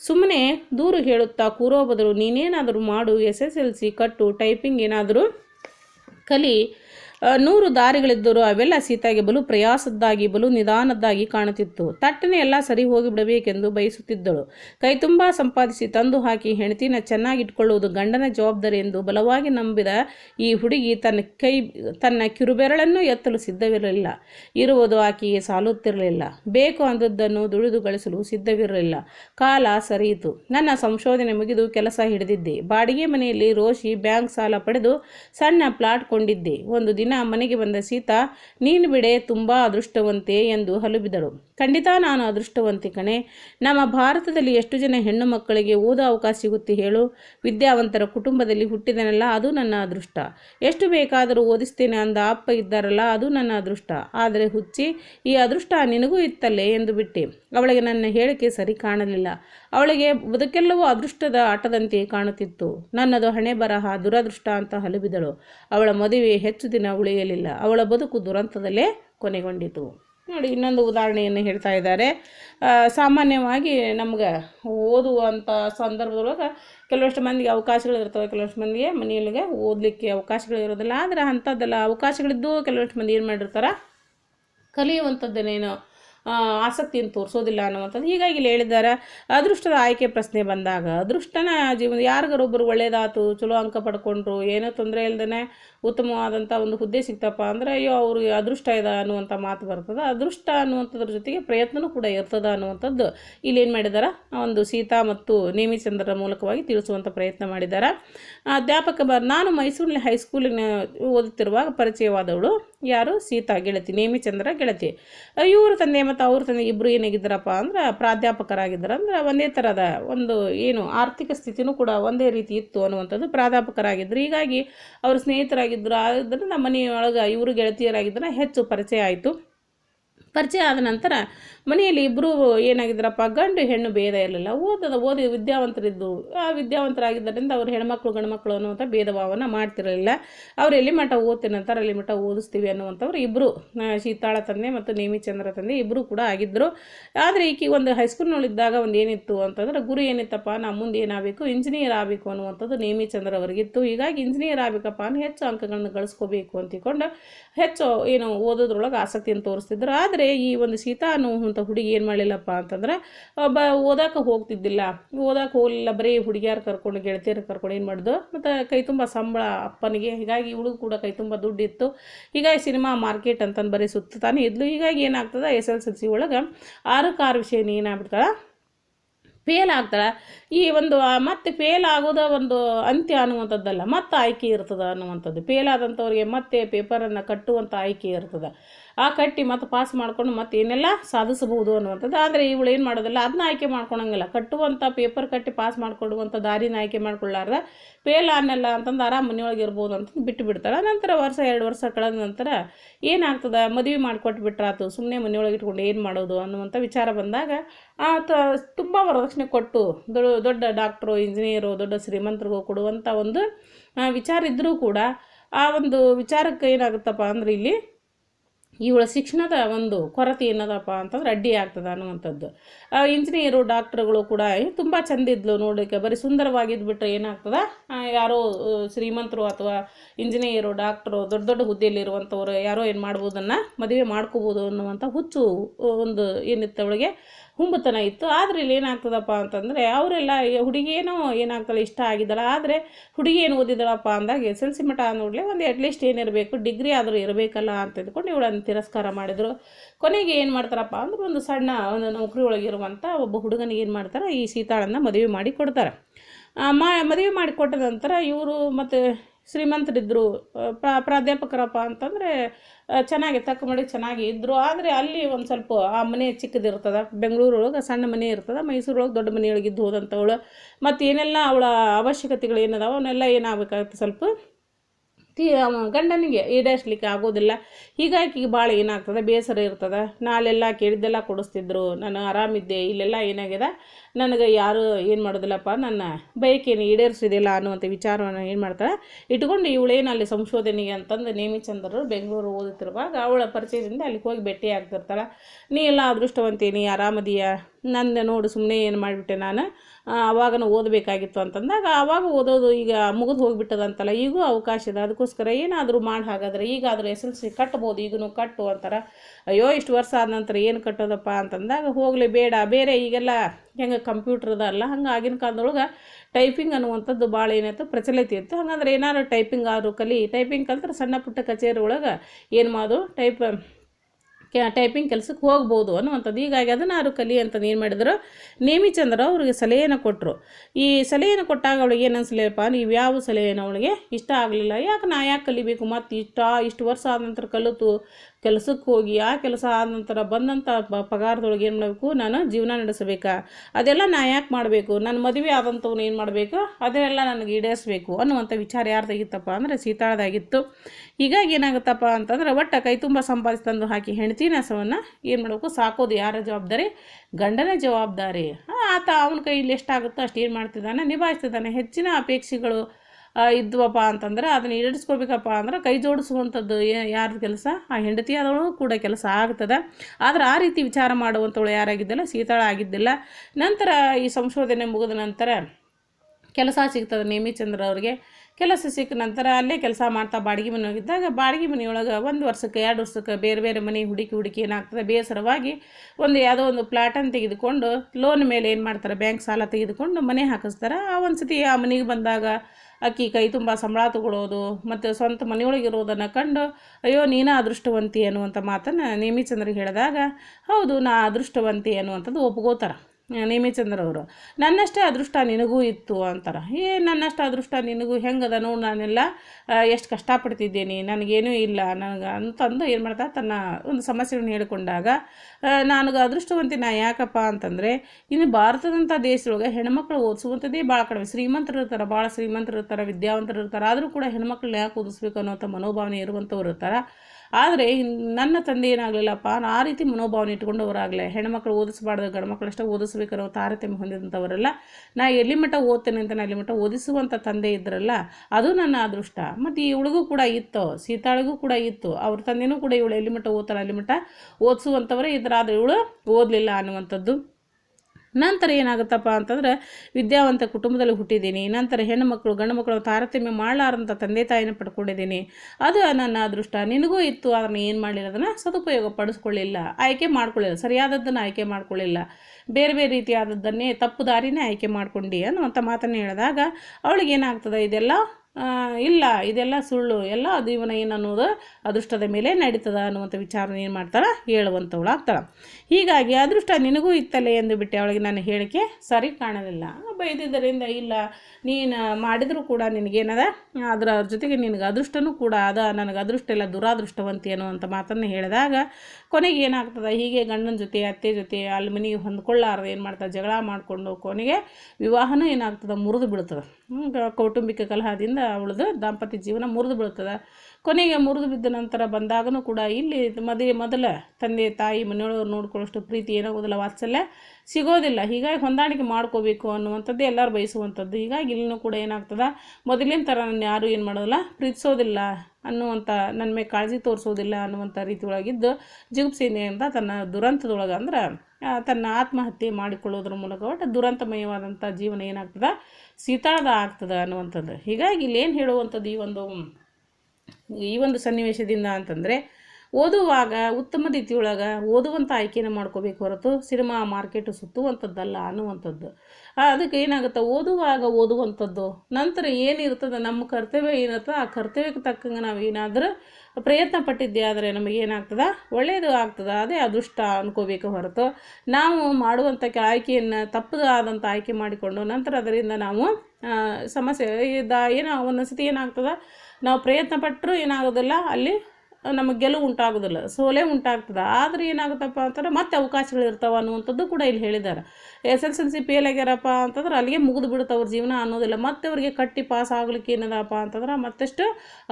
Speaker 1: ಸುಮ್ಮನೆ ದೂರು ಹೇಳುತ್ತಾ ಕೂರೋ ಬದಲು ನೀನೇನಾದರೂ ಮಾಡು, ಎಸ್ ಎಸ್ ಎಲ್ ಸಿ ಕಟ್ಟು, ಟೈಪಿಂಗ್ ಏನಾದರೂ ಕಲಿ ನೂರು ದಾರಿಗಳಿದ್ದರೂ ಅವೆಲ್ಲ ಸೀತಾಗೆ ಬಲು ಪ್ರಯಾಸದ್ದಾಗಿ, ಬಲು ನಿಧಾನದ್ದಾಗಿ ಕಾಣುತ್ತಿತ್ತು. ತಟ್ಟನೆ ಎಲ್ಲ ಸರಿ ಹೋಗಿಬಿಡಬೇಕೆಂದು ಬಯಸುತ್ತಿದ್ದಳು. ಕೈ ತುಂಬ ಸಂಪಾದಿಸಿ ತಂದು ಹಾಕಿ ಹೆಂಡತಿನ ಚೆನ್ನಾಗಿಟ್ಕೊಳ್ಳುವುದು ಗಂಡನ ಜವಾಬ್ದಾರಿ ಎಂದು ಬಲವಾಗಿ ನಂಬಿದ ಈ ಹುಡುಗಿ ತನ್ನ ಕೈ, ತನ್ನ ಕಿರುಬೆರಳನ್ನು ಎತ್ತಲು ಸಿದ್ಧವಿರಲಿಲ್ಲ. ಇರುವುದು ಆಕೆಗೆ ಸಾಲುತ್ತಿರಲಿಲ್ಲ. ಬೇಕು ಅಂದದ್ದನ್ನು ದುಡಿದು ಗಳಿಸಲು ಸಿದ್ಧವಿರಲಿಲ್ಲ. ಕಾಲ ಸರಿಯಿತು. ನನ್ನ ಸಂಶೋಧನೆ ಮುಗಿದು ಕೆಲಸ ಹಿಡಿದಿದ್ದೆ. ಬಾಡಿಗೆ ಮನೆಯಲ್ಲಿ ರೋಷಿ ಬ್ಯಾಂಕ್ ಸಾಲ ಪಡೆದು ಸಣ್ಣ ಪ್ಲಾಟ್ ಕೊಂಡಿದ್ದೆ. ಒಂದು ದಿನ ಮನೆಗೆ ಬಂದ ಸೀತಾ, ನೀನು ಬಿಡೆ ತುಂಬ ಅದೃಷ್ಟವಂತೆ ಎಂದು ಹಲುಬಿದಳು. ಖಂಡಿತ ನಾನು ಅದೃಷ್ಟವಂತೆ ಕಣೆ. ನಮ್ಮ ಭಾರತದಲ್ಲಿ ಎಷ್ಟು ಜನ ಹೆಣ್ಣು ಮಕ್ಕಳಿಗೆ ಓದೋ ಅವಕಾಶ ಸಿಗುತ್ತೆ ಹೇಳು. ವಿದ್ಯಾವಂತರ ಕುಟುಂಬದಲ್ಲಿ ಹುಟ್ಟಿದನಲ್ಲ, ಅದು ನನ್ನ ಅದೃಷ್ಟ. ಎಷ್ಟು ಬೇಕಾದರೂ ಓದಿಸ್ತೇನೆ ಅಂದ ಅಪ್ಪ ಇದ್ದಾರಲ್ಲ, ಅದು ನನ್ನ ಅದೃಷ್ಟ. ಆದರೆ ಹುಚ್ಚಿ, ಈ ಅದೃಷ್ಟ ನಿನಗೂ ಇತ್ತಲ್ಲೇ ಎಂದು ಬಿಟ್ಟೆ. ಅವಳಿಗೆ ನನ್ನ ಹೇಳಿಕೆ ಸರಿ ಕಾಣಲಿಲ್ಲ. ಅವಳಿಗೆ ಬದುಕೆಲ್ಲವೂ ಅದೃಷ್ಟದ ಆಟದಂತೆ ಕಾಣುತ್ತಿತ್ತು. ನನ್ನದು ಹಣೆ ಬರಹ ದುರದೃಷ್ಟ ಅಂತ ಹಲುಬಿದಳು. ಅವಳ ಮದುವೆ ಹೆಚ್ಚು ದಿನ ಉಳಿಯಲಿಲ್ಲ. ಅವಳ ಬದುಕು ದುರಂತದಲ್ಲೇ ಕೊನೆಗೊಂಡಿತು. ನೋಡಿ, ಇನ್ನೊಂದು ಉದಾಹರಣೆಯನ್ನು ಹೇಳ್ತಾ ಇದ್ದಾರೆ. ಸಾಮಾನ್ಯವಾಗಿ ನಮ್ಗೆ ಓದುವಂಥ ಸಂದರ್ಭದೊಳಗೆ ಕೆಲವಷ್ಟು ಮಂದಿಗೆ ಅವಕಾಶಗಳಿರ್ತವೆ ಕೆಲವಷ್ಟು ಮಂದಿಗೆ ಮನೆಯೊಳಗೆ ಓದಲಿಕ್ಕೆ ಅವಕಾಶಗಳು ಇರೋದಿಲ್ಲ ಆದರೆ ಅಂಥದ್ದೆಲ್ಲ ಅವಕಾಶಗಳಿದ್ದು ಕೆಲವಷ್ಟು ಮಂದಿ ಏನು ಮಾಡಿರ್ತಾರೆ? ಕಲಿಯುವಂಥದ್ದನ್ನೇನು ಆಸಕ್ತಿಯನ್ನು ತೋರಿಸೋದಿಲ್ಲ ಅನ್ನುವಂಥದ್ದು ಹೀಗಾಗಿ ಇಲ್ಲಿ ಹೇಳಿದ್ದಾರೆ. ಅದೃಷ್ಟದ ಆಯ್ಕೆ ಪ್ರಶ್ನೆ ಬಂದಾಗ, ಅದೃಷ್ಟನ ಜೀವನ, ಯಾರಿಗಾರೊಬ್ಬರು ಒಳ್ಳೇದಾತು, ಚಲೋ ಅಂಕ ಪಡ್ಕೊಂಡ್ರು, ಏನೋ ತೊಂದರೆ ಇಲ್ಲದೇ ಉತ್ತಮವಾದಂಥ ಒಂದು ಹುದ್ದೆ ಸಿಗ್ತಪ್ಪ ಅಂದರೆ, ಅಯ್ಯೋ, ಅವ್ರಿಗೆ ಅದೃಷ್ಟ ಇದೆ ಅನ್ನುವಂಥ ಮಾತು ಬರ್ತದೆ. ಅದೃಷ್ಟ ಅನ್ನುವಂಥದ್ರ ಜೊತೆಗೆ ಪ್ರಯತ್ನವೂ ಕೂಡ ಇರ್ತದೆ ಅನ್ನುವಂಥದ್ದು ಏನು ಮಾಡಿದ್ದಾರೆ? ಒಂದು ಸೀತಾ ಮತ್ತು ನೇಮಿಚಂದ್ರರ ಮೂಲಕವಾಗಿ ತಿಳಿಸುವಂಥ ಪ್ರಯತ್ನ ಮಾಡಿದ್ದಾರೆ. ಅಧ್ಯಾಪಕ ಬ, ನಾನು ಮೈಸೂರಿನಲ್ಲಿ ಹೈಸ್ಕೂಲಿನ ಓದುತ್ತಿರುವಾಗ ಪರಿಚಯವಾದವಳು. ಯಾರು? ಸೀತಾ, ಗೆಳತಿ. ನೇಮಿಚಂದ್ರ ಗೆಳತಿ. ಇವ್ರ ತಂದೆ ಮತ್ತು ಅವ್ರ ತಂದೆ ಇಬ್ಬರು ಏನಾಗಿದ್ದಾರಪ್ಪ ಅಂದ್ರೆ ಪ್ರಾಧ್ಯಾಪಕರಾಗಿದ್ದಾರೆ ಅಂದ್ರೆ ಒಂದೇ ಥರದ ಒಂದು ಏನು ಆರ್ಥಿಕ ಸ್ಥಿತಿನೂ ಕೂಡ ಒಂದೇ ರೀತಿ ಇತ್ತು ಅನ್ನುವಂಥದ್ದು ಪ್ರಾಧ್ಯಾಪಕರಾಗಿದ್ದರು ಹೀಗಾಗಿ ಅವರು ಸ್ನೇಹಿತರಾಗಿದ್ದರು ಆದ್ದರಿಂದ ಮನೆಯೊಳಗೆ ಇವರು ಗೆಳತಿಯರಾಗಿದ್ದರೆ ಹೆಚ್ಚು ಪರಿಚಯ ಆಯಿತು. ಪರಿಚಯ ಆದ ನಂತರ ಮನೆಯಲ್ಲಿ ಇಬ್ಬರು ಏನಾಗಿದ್ರಪ್ಪ ಗಂಡು ಹೆಣ್ಣು ಭೇದ ಇರಲಿಲ್ಲ. ಓದದ ಓದಿ ವಿದ್ಯಾವಂತರಿದ್ದು, ಆ ವಿದ್ಯಾವಂತರಾಗಿದ್ದರಿಂದ ಅವ್ರು ಹೆಣ್ಮಕ್ಳು, ಗಂಡ್ಮಕ್ಳು ಅನ್ನುವಂಥ ಭೇದ ಭಾವನ ಮಾಡ್ತಿರಲಿಲ್ಲ. ಅವ್ರು ಎಲ್ಲಿ ಮಠ ಓದ್ತೀನಿ ಅಂತಾರೆ, ಅಲ್ಲಿ ಮಠ ಓದಿಸ್ತೀವಿ ಅನ್ನುವಂಥವ್ರು ಇಬ್ಬರು ಶೀತಾಳ ತಂದೆ ಮತ್ತು ನೇಮಿಚಂದ್ರ ತಂದೆ ಇಬ್ಬರು ಕೂಡ ಆಗಿದ್ದರು ಆದರೆ ಈಕೆ ಒಂದು ಹೈಸ್ಕೂಲ್ನಲ್ಲಿದ್ದಾಗ ಒಂದು ಏನಿತ್ತು ಅಂತಂದ್ರೆ, ಗುರು ಏನಿತ್ತಪ್ಪ ನಾ ಮುಂದೆ ಏನಾಗಬೇಕು, ಇಂಜಿನಿಯರ್ ಆಗಬೇಕು ಅನ್ನುವಂಥದ್ದು ನೇಮಿಚಂದ್ರ ಅವರಿಗಿತ್ತು ಹೀಗಾಗಿ ಇಂಜಿನಿಯರ್ ಆಗಬೇಕಪ್ಪ ಅಂದ್ರೆ ಹೆಚ್ಚು ಅಂಕಗಳನ್ನು ಗಳಿಸ್ಕೋಬೇಕು ಅಂತಿಕೊಂಡು ಹೆಚ್ಚು ಏನು ಓದೋದ್ರೊಳಗೆ ಆಸಕ್ತಿಯನ್ನು ತೋರಿಸ್ತಿದ್ರು. ಆದರೆ ಈ ಒಂದು ಸೀತಾ ಅನ್ನುವಂಥ ಹುಡುಗಿ ಏನು ಮಾಡಲಿಲ್ಲಪ್ಪ ಅಂತಂದ್ರೆ ಬ ಓದಕ್ಕೆ ಹೋಗ್ತಿದ್ದಿಲ್ಲ. ಓದಕ್ಕೆ ಹೋಗಲಿಲ್ಲ, ಬರೀ ಹುಡುಗಿಯಾರು ಕರ್ಕೊಂಡು ಗೆಳತಿಯರು ಕರ್ಕೊಂಡು ಏನು ಮಾಡಿದ್ರು ಮತ್ತು ಕೈ ತುಂಬ ಸಂಬಳ ಅಪ್ಪನಿಗೆ. ಹೀಗಾಗಿ ಇವಳು ಕೂಡ ಕೈ ತುಂಬ ದುಡ್ಡಿತ್ತು. ಹೀಗಾಗಿ ಸಿನಿಮಾ ಮಾರ್ಕೆಟ್ ಅಂತಂದು ಬರೀ ಸುತ್ತಾನೆ ಇದ್ಲು. ಹೀಗಾಗಿ ಏನಾಗ್ತದೆ, ಎಸ್ ಎಲ್ ಸಿ ಸಿ ಒಳಗೆ ಆರು ಕಾರು ವಿಷಯ ಏನಾಗ್ಬಿಡ್ತಾಳೆ ಫೇಲ್ ಆಗ್ತಾಳೆ. ಈ ಒಂದು ಮತ್ತೆ ಫೇಲ್ ಆಗೋದ ಒಂದು ಅಂತ್ಯ ಅನ್ನುವಂಥದ್ದಲ್ಲ, ಮತ್ತೆ ಆಯ್ಕೆ ಇರ್ತದೆ ಅನ್ನುವಂಥದ್ದು. ಫೇಲ್ ಆದಂಥವ್ರಿಗೆ ಮತ್ತೆ ಪೇಪರನ್ನು ಕಟ್ಟುವಂಥ ಆಯ್ಕೆ ಇರ್ತದೆ. ಆ ಕಟ್ಟಿ ಮತ್ತು ಪಾಸ್ ಮಾಡ್ಕೊಂಡು ಮತ್ತೆ ಏನೆಲ್ಲ ಸಾಧಿಸಬಹುದು ಅನ್ನುವಂಥದ್ದು. ಆದರೆ ಇವಳು ಏನು ಮಾಡೋದಿಲ್ಲ ಅದನ್ನ ಆಯ್ಕೆ ಮಾಡ್ಕೊಳಂಗಿಲ್ಲ. ಕಟ್ಟುವಂಥ ಪೇಪರ್ ಕಟ್ಟಿ ಪಾಸ್ ಮಾಡಿಕೊಡುವಂಥ ದಾರಿನ ಆಯ್ಕೆ ಮಾಡ್ಕೊಳ್ಳಾರ್ದ. ಫೇಲ್ ಅನ್ನೆಲ್ಲ ಅಂತಂದು ಆರಾಮ ಮನೆಯೊಳಗೆ ಇರ್ಬೋದು ಅಂತ ಬಿಟ್ಟು ಬಿಡ್ತಾಳೆ ನಂತರ ವರ್ಷ, ಎರಡು ವರ್ಷ ಕಳೆದ ನಂತರ ಏನಾಗ್ತದೆ? ಮದುವೆ ಮಾಡಿಕೊಟ್ಟು ಬಿಟ್ರಾತು. ಸುಮ್ಮನೆ ಮನೆಯೊಳಗೆ ಇಟ್ಕೊಂಡು ಏನು ಮಾಡೋದು ಅನ್ನುವಂಥ ವಿಚಾರ ಬಂದಾಗ ಆತ ತುಂಬ ವರದಕ್ಷಿಣೆ ಕೊಟ್ಟು ದೊಡ್ಡ ದೊಡ್ಡ ಡಾಕ್ಟ್ರು ಇಂಜಿನಿಯರು ದೊಡ್ಡ ಶ್ರೀಮಂತರಿಗೂ ಕೊಡುವಂಥ ಒಂದು ವಿಚಾರ ಇದ್ದರೂ ಕೂಡ ಆ ಒಂದು ವಿಚಾರಕ್ಕೆ ಏನಾಗುತ್ತಪ್ಪ ಅಂದ್ರೆ ಇಲ್ಲಿ ಇವಳ ಶಿಕ್ಷಣದ ಒಂದು ಕೊರತೆ ಏನದಪ್ಪ ಅಂತಂದ್ರೆ ಅಡ್ಡಿ ಆಗ್ತದೆ ಅನ್ನುವಂಥದ್ದು. ಇಂಜಿನಿಯರು ಡಾಕ್ಟ್ರುಗಳು ಕೂಡ ತುಂಬ ಚಂದಿದ್ಲು ನೋಡಲಿಕ್ಕೆ ಬರೀ ಸುಂದರವಾಗಿದ್ಬಿಟ್ರೆ ಏನಾಗ್ತದೆ? ಆ, ಯಾರೋ ಶ್ರೀಮಂತರು ಅಥವಾ ಇಂಜಿನಿಯರು ಡಾಕ್ಟ್ರು ದೊಡ್ಡ ದೊಡ್ಡ ಹುದ್ದೆಯಲ್ಲಿರುವಂಥವ್ರು ಯಾರೋ ಏನು ಮಾಡ್ಬೋದನ್ನು ಮದುವೆ ಮಾಡ್ಕೋಬೋದು ಅನ್ನುವಂಥ ಹುಚ್ಚು ಒಂದು ಏನಿತ್ತು ಅವಳಿಗೆ. ಹುಂಬತನ ಇತ್ತು. ಆದರೆ ಇಲ್ಲಿ ಏನಾಗ್ತದಪ್ಪ ಅಂತಂದರೆ ಅವರೆಲ್ಲ ಹುಡುಗಿಯೇನೋ ಏನಾಗ್ತಲ್ಲ ಇಷ್ಟ ಆಗಿದ್ದಲ್ಲ. ಆದರೆ ಹುಡುಗಿ ಏನು ಓದಿದಳಪ್ಪ ಅಂದಾಗ ಎಸ್ ಎಲ್ ಸಿ ಮಠ ನೋಡಲಿ ಒಂದು ಅಟ್ಲೀಸ್ಟ್ ಏನಿರಬೇಕು ಡಿಗ್ರಿ ಆದರೂ ಇರಬೇಕಲ್ಲ ಅಂತ ಅಂದ್ಕೊಂಡು ಇವಳನ್ನು ತಿರಸ್ಕಾರ ಮಾಡಿದರು. ಕೊನೆಗೆ ಏನು ಮಾಡ್ತಾರಪ್ಪ ಅಂದ್ರೆ ಒಂದು ಸಣ್ಣ ಒಂದು ನೌಕರಿ ಒಳಗಿರುವಂಥ ಒಬ್ಬ ಹುಡುಗನಿಗೆ ಏನು ಮಾಡ್ತಾರೆ, ಈ ಸೀತಾಳನ್ನು ಮದುವೆ ಮಾಡಿ ಕೊಡ್ತಾರೆ. ಮಾ, ಮದುವೆ ಮಾಡಿಕೊಟ್ಟ ನಂತರ ಇವರು ಮತ್ತು ಶ್ರೀಮಂತರಿದ್ದರು ಪ್ರಾ, ಪ್ರಾಧ್ಯಾಪಕರಪ್ಪ ಅಂತಂದರೆ ಚೆನ್ನಾಗಿ ತಕ್ಕ ಮಾಡಿ ಚೆನ್ನಾಗಿ ಇದ್ದರು ಆದರೆ ಅಲ್ಲಿ ಒಂದು ಸ್ವಲ್ಪ, ಆ ಮನೆ ಚಿಕ್ಕದಿರ್ತದೆ, ಬೆಂಗಳೂರೊಳಗೆ ಸಣ್ಣ ಮನೆ ಇರ್ತದೆ, ಮೈಸೂರೊಳಗೆ ದೊಡ್ಡ ಮನೆಯೊಳಗೆ ಇದ್ದು ಹೋದಂಥವಳು ಮತ್ತು ಏನೆಲ್ಲ ಅವಳ ಅವಶ್ಯಕತೆಗಳು ಏನದಾವ, ಅವನ್ನೆಲ್ಲ ಏನಾಗಬೇಕಾಗುತ್ತೆ ಸ್ವಲ್ಪ ತೀ ಗಂಡನಿಗೆ ಈಡೇರಿಸ್ಲಿಕ್ಕೆ ಆಗೋದಿಲ್ಲ. ಹೀಗಾಗಿ ಭಾಳ ಏನಾಗ್ತದೆ, ಬೇಸರ ಇರ್ತದೆ. ನಾಳೆಲ್ಲ ಕೇಳಿದ್ದೆಲ್ಲ ಕೊಡಿಸ್ತಿದ್ರು. ನಾನು ಆರಾಮಿದ್ದೆ, ಇಲ್ಲೆಲ್ಲ ಏನಾಗಿದೆ ನನಗೆ ಯಾರು ಏನು ಮಾಡೋದಿಲ್ಲಪ್ಪ, ನನ್ನ ಬೈಕೇನು ಈಡೇರಿಸಿದಿಲ್ಲ ಅನ್ನುವಂಥ ವಿಚಾರವನ್ನು ಏನು ಮಾಡ್ತಾರೆ ಇಟ್ಕೊಂಡು ಇವಳೇನು ಅಲ್ಲಿ ಸಂಶೋಧನೆಗೆ ಅಂತಂದು ನೇಮಿಚಂದ್ರರು ಬೆಂಗಳೂರು ಓದುತ್ತಿರುವಾಗ ಅವಳ ಪರಿಚಯದಿಂದ ಅಲ್ಲಿಗೆ ಹೋಗಿ ಭೇಟಿ ಆಗ್ತಿರ್ತಾಳೆ. ನೀ ಎಲ್ಲ ಅದೃಷ್ಟವಂತೀನಿ ಆರಾಮದಿಯ? ನನ್ನ ನೋಡು ಸುಮ್ಮನೆ ಏನು ಮಾಡಿಬಿಟ್ಟೆ ನಾನು? ಅವಾಗನು ಓದಬೇಕಾಗಿತ್ತು ಅಂತಂದಾಗ ಆವಾಗ ಓದೋದು ಈಗ ಮುಗಿದು ಹೋಗಿಬಿಟ್ಟದಂತಲ್ಲ, ಈಗೂ ಅವಕಾಶ ಇದೆ. ಅದಕ್ಕೋಸ್ಕರ ಏನಾದರೂ ಮಾಡಿ ಹಾಗಾದ್ರೆ, ಈಗಾದರೂ ಎಸ್ ಎಲ್ ಸಿ ಕಟ್ಬೋದು ಈಗೂ ಕಟ್ಟು ಅಂತಾರೆ. ಅಯ್ಯೋ, ಇಷ್ಟು ವರ್ಷ ಆದ ನಂತರ ಏನು ಕಟ್ಟೋದಪ್ಪ ಅಂತಂದಾಗ, ಹೋಗಲಿ, ಬೇಡ, ಬೇರೆ ಈಗೆಲ್ಲ ಹೆಂಗೆ ಕಂಪ್ಯೂಟರ್ ಅಲ್ಲ, ಹಂಗೆ ಆಗಿನ ಕಾಲದೊಳಗೆ ಟೈಪಿಂಗ್ ಅನ್ನುವಂಥದ್ದು ಭಾಳ ಏನಾಯ್ತು ಪ್ರಚಲಿತ ಇತ್ತು. ಹಾಗಂದ್ರೆ ಏನಾದ್ರು ಟೈಪಿಂಗ್ ಆದರೂ ಕಲಿ ಟೈಪಿಂಗ್ ಕಲ್ತ್ರೆ ಸಣ್ಣ ಪುಟ್ಟ ಕಚೇರಿ ಒಳಗೆ ಏನು ಮಾಡು ಟೈಪ್ ಟೈಪಿಂಗ್ ಕೆಲಸಕ್ಕೆ ಹೋಗ್ಬೋದು ಅನ್ನುವಂಥದ್ದು. ಹೀಗಾಗಿ ಅದನ್ನು ಯಾರು ಕಲಿ ಅಂತ ಏನು ಮಾಡಿದ್ರು ನೇಮಿಚಂದ್ರ ಅವ್ರಿಗೆ ಸಲಹೆಯನ್ನು ಕೊಟ್ಟರು ಈ ಸಲಹೆಯನ್ನು ಕೊಟ್ಟಾಗ ಅವಳಿಗೆ ಏನು ಅನಿಸ್ಲಿಲ್ಲಪ್ಪ ನೀವು ಯಾವ ಸಲಹೆಯನ್ನು ಅವಳಿಗೆ ಇಷ್ಟ ಆಗಲಿಲ್ಲ. ಯಾಕೆ ನಾ ಯಾಕೆ ಕಲಿಬೇಕು? ಮತ್ತು ಇಷ್ಟ ಇಷ್ಟು ವರ್ಷ ಆದ ನಂತರ ಕಲಿತು ಕೆಲಸಕ್ಕೆ ಹೋಗಿ ಆ ಕೆಲಸ ಆದ ನಂತರ ಬಂದಂಥ ಪಗಾರದೊಳಗೆ ಏನು ಮಾಡಬೇಕು? ನಾನು ಜೀವನ ನಡೆಸಬೇಕಾ? ಅದೆಲ್ಲ ನಾ ಯಾಕೆ ಮಾಡಬೇಕು? ನನ್ನ ಮದುವೆ ಆದಂಥವ್ನು ಏನು ಮಾಡಬೇಕು? ಅದನ್ನೆಲ್ಲ ನನಗೆ ಈಡೇರಿಸಬೇಕು ಅನ್ನುವಂಥ ವಿಚಾರ ಯಾರ್ದಾಗಿತ್ತಪ್ಪ ಅಂದರೆ ಸೀತಾಳದಾಗಿತ್ತು. ಹೀಗಾಗಿ ಏನಾಗುತ್ತಪ್ಪ ಅಂತಂದ್ರೆ ಒಟ್ಟು ಕೈ ತುಂಬ ಸಂಪಾದಿಸಿ ತಂದು ಹಾಕಿ ಹೆಂಡತಿ ನಸವನ್ನು ಏನು ಮಾಡಬೇಕು? ಸಾಕೋದು ಯಾರ ಜವಾಬ್ದಾರಿ? ಗಂಡನ ಜವಾಬ್ದಾರಿ. ಆತ ಅವನ ಕೈಯಲ್ಲಿ ಎಷ್ಟಾಗುತ್ತೋ ಅಷ್ಟು ಏನು ಮಾಡ್ತಿದ್ದಾನೆ? ನಿಭಾಯಿಸ್ತಿದ್ದಾನೆ. ಹೆಚ್ಚಿನ ಅಪೇಕ್ಷೆಗಳು ಇದ್ವಪ್ಪ ಅಂತಂದ್ರೆ ಅದನ್ನ ಈಡೇರಿಸ್ಕೋಬೇಕಪ್ಪ ಅಂದ್ರೆ ಕೈ ಜೋಡಿಸುವಂಥದ್ದು ಯಾರ ಕೆಲಸ? ಆ ಹೆಂಡತಿ ಆದವಳು ಕೂಡ ಕೆಲಸ ಆಗ್ತದೆ. ಆದ್ರೆ ಆ ರೀತಿ ವಿಚಾರ ಮಾಡುವಂಥವಳು ಯಾರಾಗಿದ್ದಿಲ್ಲ? ಸೀತಾಳ ಆಗಿದ್ದಿಲ್ಲ. ನಂತರ ಈ ಸಂಶೋಧನೆ ಮುಗಿದ ನಂತರ ಕೆಲಸ ಸಿಗ್ತದೆ ನೇಮಿಚಂದ್ರ ಅವ್ರಿಗೆ. ಕೆಲಸ ಸಿಕ್ಕ ನಂತರ ಅಲ್ಲೇ ಕೆಲಸ ಮಾಡ್ತಾ ಬಾಡಿಗೆ ಮನೆ ಹೋಗಿದ್ದಾಗ ಬಾಡಿಗೆ ಮನೆಯೊಳಗೆ ಒಂದು ವರ್ಷಕ್ಕೆ, ಎರಡು ವರ್ಷಕ್ಕೆ ಬೇರೆ ಬೇರೆ ಮನೆ ಹುಡುಕಿ ಹುಡುಕಿ ಏನಾಗ್ತದೆ? ಬೇಸರವಾಗಿ ಒಂದು ಯಾವುದೋ ಒಂದು ಪ್ಲಾಟನ್ನು ತೆಗೆದುಕೊಂಡು ಲೋನ್ ಮೇಲೆ ಏನು ಮಾಡ್ತಾರೆ? ಬ್ಯಾಂಕ್ ಸಾಲ ತೆಗೆದುಕೊಂಡು ಮನೆ ಹಾಕಿಸ್ತಾರೆ. ಆ ಒಂದು ಸತಿ ಆ ಮನೆಗೆ ಬಂದಾಗ ಅಕ್ಕಿ ಕೈ ತುಂಬ ಸಂಬಳ ತಗೊಳ್ಳೋದು ಮತ್ತು ಸ್ವಂತ ಮನೆಯೊಳಗೆ ಇರೋದನ್ನು ಕಂಡು, ಅಯ್ಯೋ, ನೀನು ಅದೃಷ್ಟವಂತಿ ಅನ್ನುವಂಥ ಮಾತನ್ನು ನೇಮಿಚಂದ್ರಿಗೆ ಹೇಳಿದಾಗ, ಹೌದು, ನಾ ಅದೃಷ್ಟವಂತಿ ಅನ್ನುವಂಥದ್ದು ಒಪ್ಕೋತಾರೆ. ನೇಮಿಚಂದ್ರ ಅವರು. ನನ್ನಷ್ಟೇ ಅದೃಷ್ಟ ನಿನಗೂ ಇತ್ತು ಅಂತಾರೆ. ಏ, ನನ್ನಷ್ಟು ಅದೃಷ್ಟ ನಿನಗೂ ಹೆಂಗದ ನೋಡು ನಾನೆಲ್ಲ ಎಷ್ಟು ಕಷ್ಟಪಡ್ತಿದ್ದೇನೆ, ನನಗೇನೂ ಇಲ್ಲ, ನನಗೆ ಅಂತಂದು ಏನು ಮಾಡ್ತಾ ತನ್ನ ಒಂದು ಸಮಸ್ಯೆಗಳನ್ನ ಹೇಳಿಕೊಂಡಾಗ ನನಗೆ ಅದೃಷ್ಟವಂತಿ ನಾ ಯಾಕಪ್ಪ ಅಂತಂದರೆ, ಇನ್ನು ಭಾರತದಂಥ ದೇಶದೊಳಗೆ ಹೆಣ್ಮಕ್ಳು ಓದಿಸುವಂಥದ್ದೇ ಭಾಳ ಕಡಿಮೆ. ಶ್ರೀಮಂತರು ಇರ್ತಾರೆ ಭಾಳ ಶ್ರೀಮಂತರು ಇರ್ತಾರೆ, ವಿದ್ಯಾವಂತರು ಇರ್ತಾರೆ, ಆದರೂ ಕೂಡ ಹೆಣ್ಮಕ್ಳನ್ನ ಯಾಕೆ ಓದಿಸ್ಬೇಕು ಅನ್ನೋಂಥ ಮನೋಭಾವನೆ ಇರುವಂಥವ್ರು ಇರ್ತಾರೆ. ಆದರೆ ನನ್ನ ತಂದೆ ಏನಾಗಲಿಲ್ಲಪ್ಪ ಆ ರೀತಿ ಮನೋಭಾವನೆ ಇಟ್ಕೊಂಡವರಾಗಲೇ ಹೆಣ್ಮಕ್ಳು ಓದಿಸಬಾರ್ದು ಗಂಡು ಮಕ್ಕಳಷ್ಟೇ ಓದಿಸ್ಬೇಕಾರೋ ತಾರತಮ್ಯ ಹೊಂದಿದಂಥವರೆಲ್ಲ. ನಾ ಎಲ್ಲಿ ಮಟ್ಟ ಓದ್ತೇನೆ ಅಂತ ನಾನು ಎಲ್ಲಿ ಮಟ್ಟ ಓದಿಸುವಂಥ ತಂದೆ ಇದ್ರಲ್ಲ, ಅದು ನನ್ನ ಅದೃಷ್ಟ. ಮತ್ತು ಇವಳಿಗೂ ಕೂಡ ಇತ್ತು, ಸೀತಾಳಿಗೂ ಕೂಡ ಇತ್ತು. ಅವ್ರ ತಂದೆನೂ ಕೂಡ ಇವಳು ಎಲ್ಲಿ ಮಟ್ಟ ಓದ್ತಾಳೆ, ಅಲ್ಲಿ ಮಟ್ಟ ಓದಿಸುವಂಥವರೇ ಇದ್ರಾದ್ರೆ ಇವಳು ಓದಲಿಲ್ಲ ಅನ್ನುವಂಥದ್ದು. ನಂತರ ಏನಾಗುತ್ತಪ್ಪ ಅಂತಂದ್ರೆ, ವಿದ್ಯಾವಂತ ಕುಟುಂಬದಲ್ಲಿ ಹುಟ್ಟಿದ್ದೀನಿ, ನಂತರ ಹೆಣ್ಣು ಮಕ್ಕಳು, ಗಂಡು ಮಕ್ಕಳು ತಾರತಮ್ಯ ಮಾಡಲಾರಂಥ ತಂದೆ ತಾಯಿನ ಪಡ್ಕೊಂಡಿದ್ದೀನಿ. ಅದು ನನ್ನ ಅದೃಷ್ಟ. ನಿನಗೂ ಇತ್ತು ಅದನ್ನು ಏನು ಮಾಡಲಿಲ್ಲ? ಅದನ್ನು ಸದುಪಯೋಗ ಪಡಿಸ್ಕೊಳ್ಳಿಲ್ಲ. ಆಯ್ಕೆ ಮಾಡ್ಕೊಳ್ಳಿಲ್ಲ. ಸರಿಯಾದದ್ದನ್ನು ಆಯ್ಕೆ ಮಾಡ್ಕೊಳ್ಳಿಲ್ಲ. ಬೇರೆ ಬೇರೆ ರೀತಿಯಾದದ್ದನ್ನೇ ತಪ್ಪು ದಾರಿನೇ ಆಯ್ಕೆ ಮಾಡ್ಕೊಂಡು ಅನ್ನುವಂಥ ಮಾತನ್ನು ಹೇಳಿದಾಗ, ಅವಳಿಗೆ ಏನಾಗ್ತದೆ? ಇದೆಲ್ಲ ಇಲ್ಲ. ಇದೆಲ್ಲ ಸುಳ್ಳು. ಎಲ್ಲ ಜೀವನ ಏನು ಅನ್ನೋದು ಅದೃಷ್ಟದ ಮೇಲೆ ನಡೀತದ ಅನ್ನುವಂಥ ವಿಚಾರನ ಏನು ಮಾಡ್ತಾಳೆ? ಹೇಳುವಂಥವಳು ಆಗ್ತಾಳೆ ಹೀಗಾಗಿ ಅದೃಷ್ಟ ನಿನಗೂ ಇತ್ತಲೆ ಎಂದು ಬಿಟ್ಟೆ ಅವಳಿಗೆ ನಾನು ಹೇಳಿಕೆ ಸರಿ ಕಾಣಲಿಲ್ಲ. ಬೈದಿದ್ದರಿಂದ ಇಲ್ಲ, ನೀನು ಮಾಡಿದರೂ ಕೂಡ ನಿನಗೇನದ ಅದರ ಜೊತೆಗೆ ನಿನಗೆ ಅದೃಷ್ಟನೂ ಕೂಡ ಅದ ನನಗೆ ಅದೃಷ್ಟ ಇಲ್ಲ ದುರಾದೃಷ್ಟವಂತಿ ಅಂತ ಮಾತನ್ನು ಹೇಳಿದಾಗ ಕೊನೆಗೆ ಏನಾಗ್ತದೆ? ಹೀಗೆ ಗಂಡನ ಜೊತೆ, ಅತ್ತೆ ಜೊತೆ ಅಲ್ಲಿ ಮನೆಗೆ ಹೊಂದ್ಕೊಳ್ಳಾರ್ದು, ಏನು ಮಾಡ್ತಾರೆ ಜಗಳ ಮಾಡಿಕೊಂಡು ಕೊನೆಗೆ ವಿವಾಹನೂ ಏನಾಗ್ತದೆ? ಮುರಿದು ಬಿಡ್ತದೆ ಕೌಟುಂಬಿಕ ಕಲಹದಿಂದ ಅವಳದು ದಾಂಪತ್ಯ ಜೀವನ ಮುರಿದು ಬೀಳ್ತದೆ. ಕೊನೆಗೆ ಮುರಿದು ಬಿದ್ದ ನಂತರ ಬಂದಾಗನೂ ಕೂಡ ಇಲ್ಲಿ ಮದುವೆ ಮೊದಲ ತಂದೆ, ತಾಯಿ ಮನೆಯೊಳಗೆ ನೋಡ್ಕೊಳ್ಳೋಷ್ಟು ಪ್ರೀತಿ ಏನಾಗೋದಿಲ್ಲ, ವಾತ್ಸಲ್ಯ ಸಿಗೋದಿಲ್ಲ. ಹೀಗಾಗಿ ಹೊಂದಾಣಿಕೆ ಮಾಡ್ಕೋಬೇಕು ಅನ್ನುವಂಥದ್ದು ಎಲ್ಲರೂ ಬಯಸುವಂಥದ್ದು. ಹೀಗಾಗಿ ಇಲ್ಲಿನೂ ಕೂಡ ಏನಾಗ್ತದೆ? ಮೊದಲಿನ ಥರ ನನ್ನ ಯಾರೂ ಏನು ಮಾಡೋದಿಲ್ಲ? ಪ್ರೀತಿಸೋದಿಲ್ಲ ಅನ್ನುವಂಥ ನನ್ನ ಮೇಲೆ ಕಾಳಜಿ ತೋರಿಸೋದಿಲ್ಲ ಅನ್ನುವಂಥ ರೀತಿ ಒಳಗಿದ್ದು ಜಿಗುಪ್ಸೆಯಿಂದ ತನ್ನ ದುರಂತದೊಳಗೆ ಅಂದ್ರೆ ತನ್ನ ಆತ್ಮಹತ್ಯೆ ಮಾಡಿಕೊಳ್ಳೋದ್ರ ಮೂಲಕ ಒಟ್ಟು ದುರಂತಮಯವಾದಂಥ ಜೀವನ ಏನಾಗ್ತದೆ? ಸೀತಾಳದ ಆಗ್ತದೆ ಅನ್ನುವಂಥದ್ದು. ಹೀಗಾಗಿ ಇಲ್ಲೇನು ಹೇಳುವಂಥದ್ದು ಈ ಒಂದು ಈ ಒಂದು ಸನ್ನಿವೇಶದಿಂದ ಅಂತಂದರೆ, ಓದುವಾಗ ಉತ್ತಮ ರೀತಿಯೊಳಗೆ ಓದುವಂಥ ಆಯ್ಕೆನ ಮಾಡ್ಕೋಬೇಕು ಹೊರತು ಸಿನಿಮಾ ಮಾರ್ಕೆಟು ಸುತ್ತುವಂಥದ್ದಲ್ಲ ಅನ್ನುವಂಥದ್ದು. ಅದಕ್ಕೆ ಏನಾಗುತ್ತೆ, ಓದುವಾಗ ಓದುವಂಥದ್ದು, ನಂತರ ಏನಿರ್ತದೆ, ನಮ್ಮ ಕರ್ತವ್ಯ ಏನಿರ್ತದೆ ಆ ಕರ್ತವ್ಯಕ್ಕೆ ತಕ್ಕಂಗೆ ನಾವು ಏನಾದರೂ ಪ್ರಯತ್ನ ಪಟ್ಟಿದ್ದೆ ಆದರೆ ನಮಗೆ ಒಳ್ಳೆಯದು ಆಗ್ತದೆ, ಅದೇ ಅದೃಷ್ಟ ಅನ್ಕೋಬೇಕು ಹೊರತು ನಾವು ಮಾಡುವಂಥ ಆಯ್ಕೆಯನ್ನು ಆಯ್ಕೆಯನ್ನು ತಪ್ಪದಾದಂಥ ಆಯ್ಕೆ ಮಾಡಿಕೊಂಡು ನಂತರ ಅದರಿಂದ ನಾವು ಸಮಸ್ಯೆ ಇದ್ದ ಏನೋ ಒಂದೊಂದು ಸತಿ ಏನಾಗ್ತದೆ ನಾವು ಪ್ರಯತ್ನ ಪಟ್ಟರೂ ಏನಾಗೋದಿಲ್ಲ ಅಲ್ಲಿ ನಮಗೆ ಗೆಲುವು ಉಂಟಾಗೋದಿಲ್ಲ, ಸೋಲೆ ಉಂಟಾಗ್ತದೆ. ಆದರೆ ಏನಾಗುತ್ತಪ್ಪ ಅಂತಂದ್ರೆ ಮತ್ತೆ ಅವಕಾಶಗಳು ಇರ್ತಾವೆ ಅನ್ನುವಂಥದ್ದು ಕೂಡ ಇಲ್ಲಿ ಹೇಳಿದ್ದಾರೆ. S L L C fail ಆಗ್ಯಾರಪ್ಪ ಅಂತಂದ್ರೆ ಅಲ್ಲಿಗೆ ಮುಗಿದು ಬಿಡುತ್ತೆ ಅವ್ರ ಜೀವನ ಅನ್ನೋದಿಲ್ಲ. ಮತ್ತೆ ಅವರಿಗೆ ಕಟ್ಟಿ ಪಾಸ್ ಆಗ್ಲಿಕ್ಕೆ ಏನದಪ್ಪ ಅಂತಂದ್ರೆ ಮತ್ತಷ್ಟು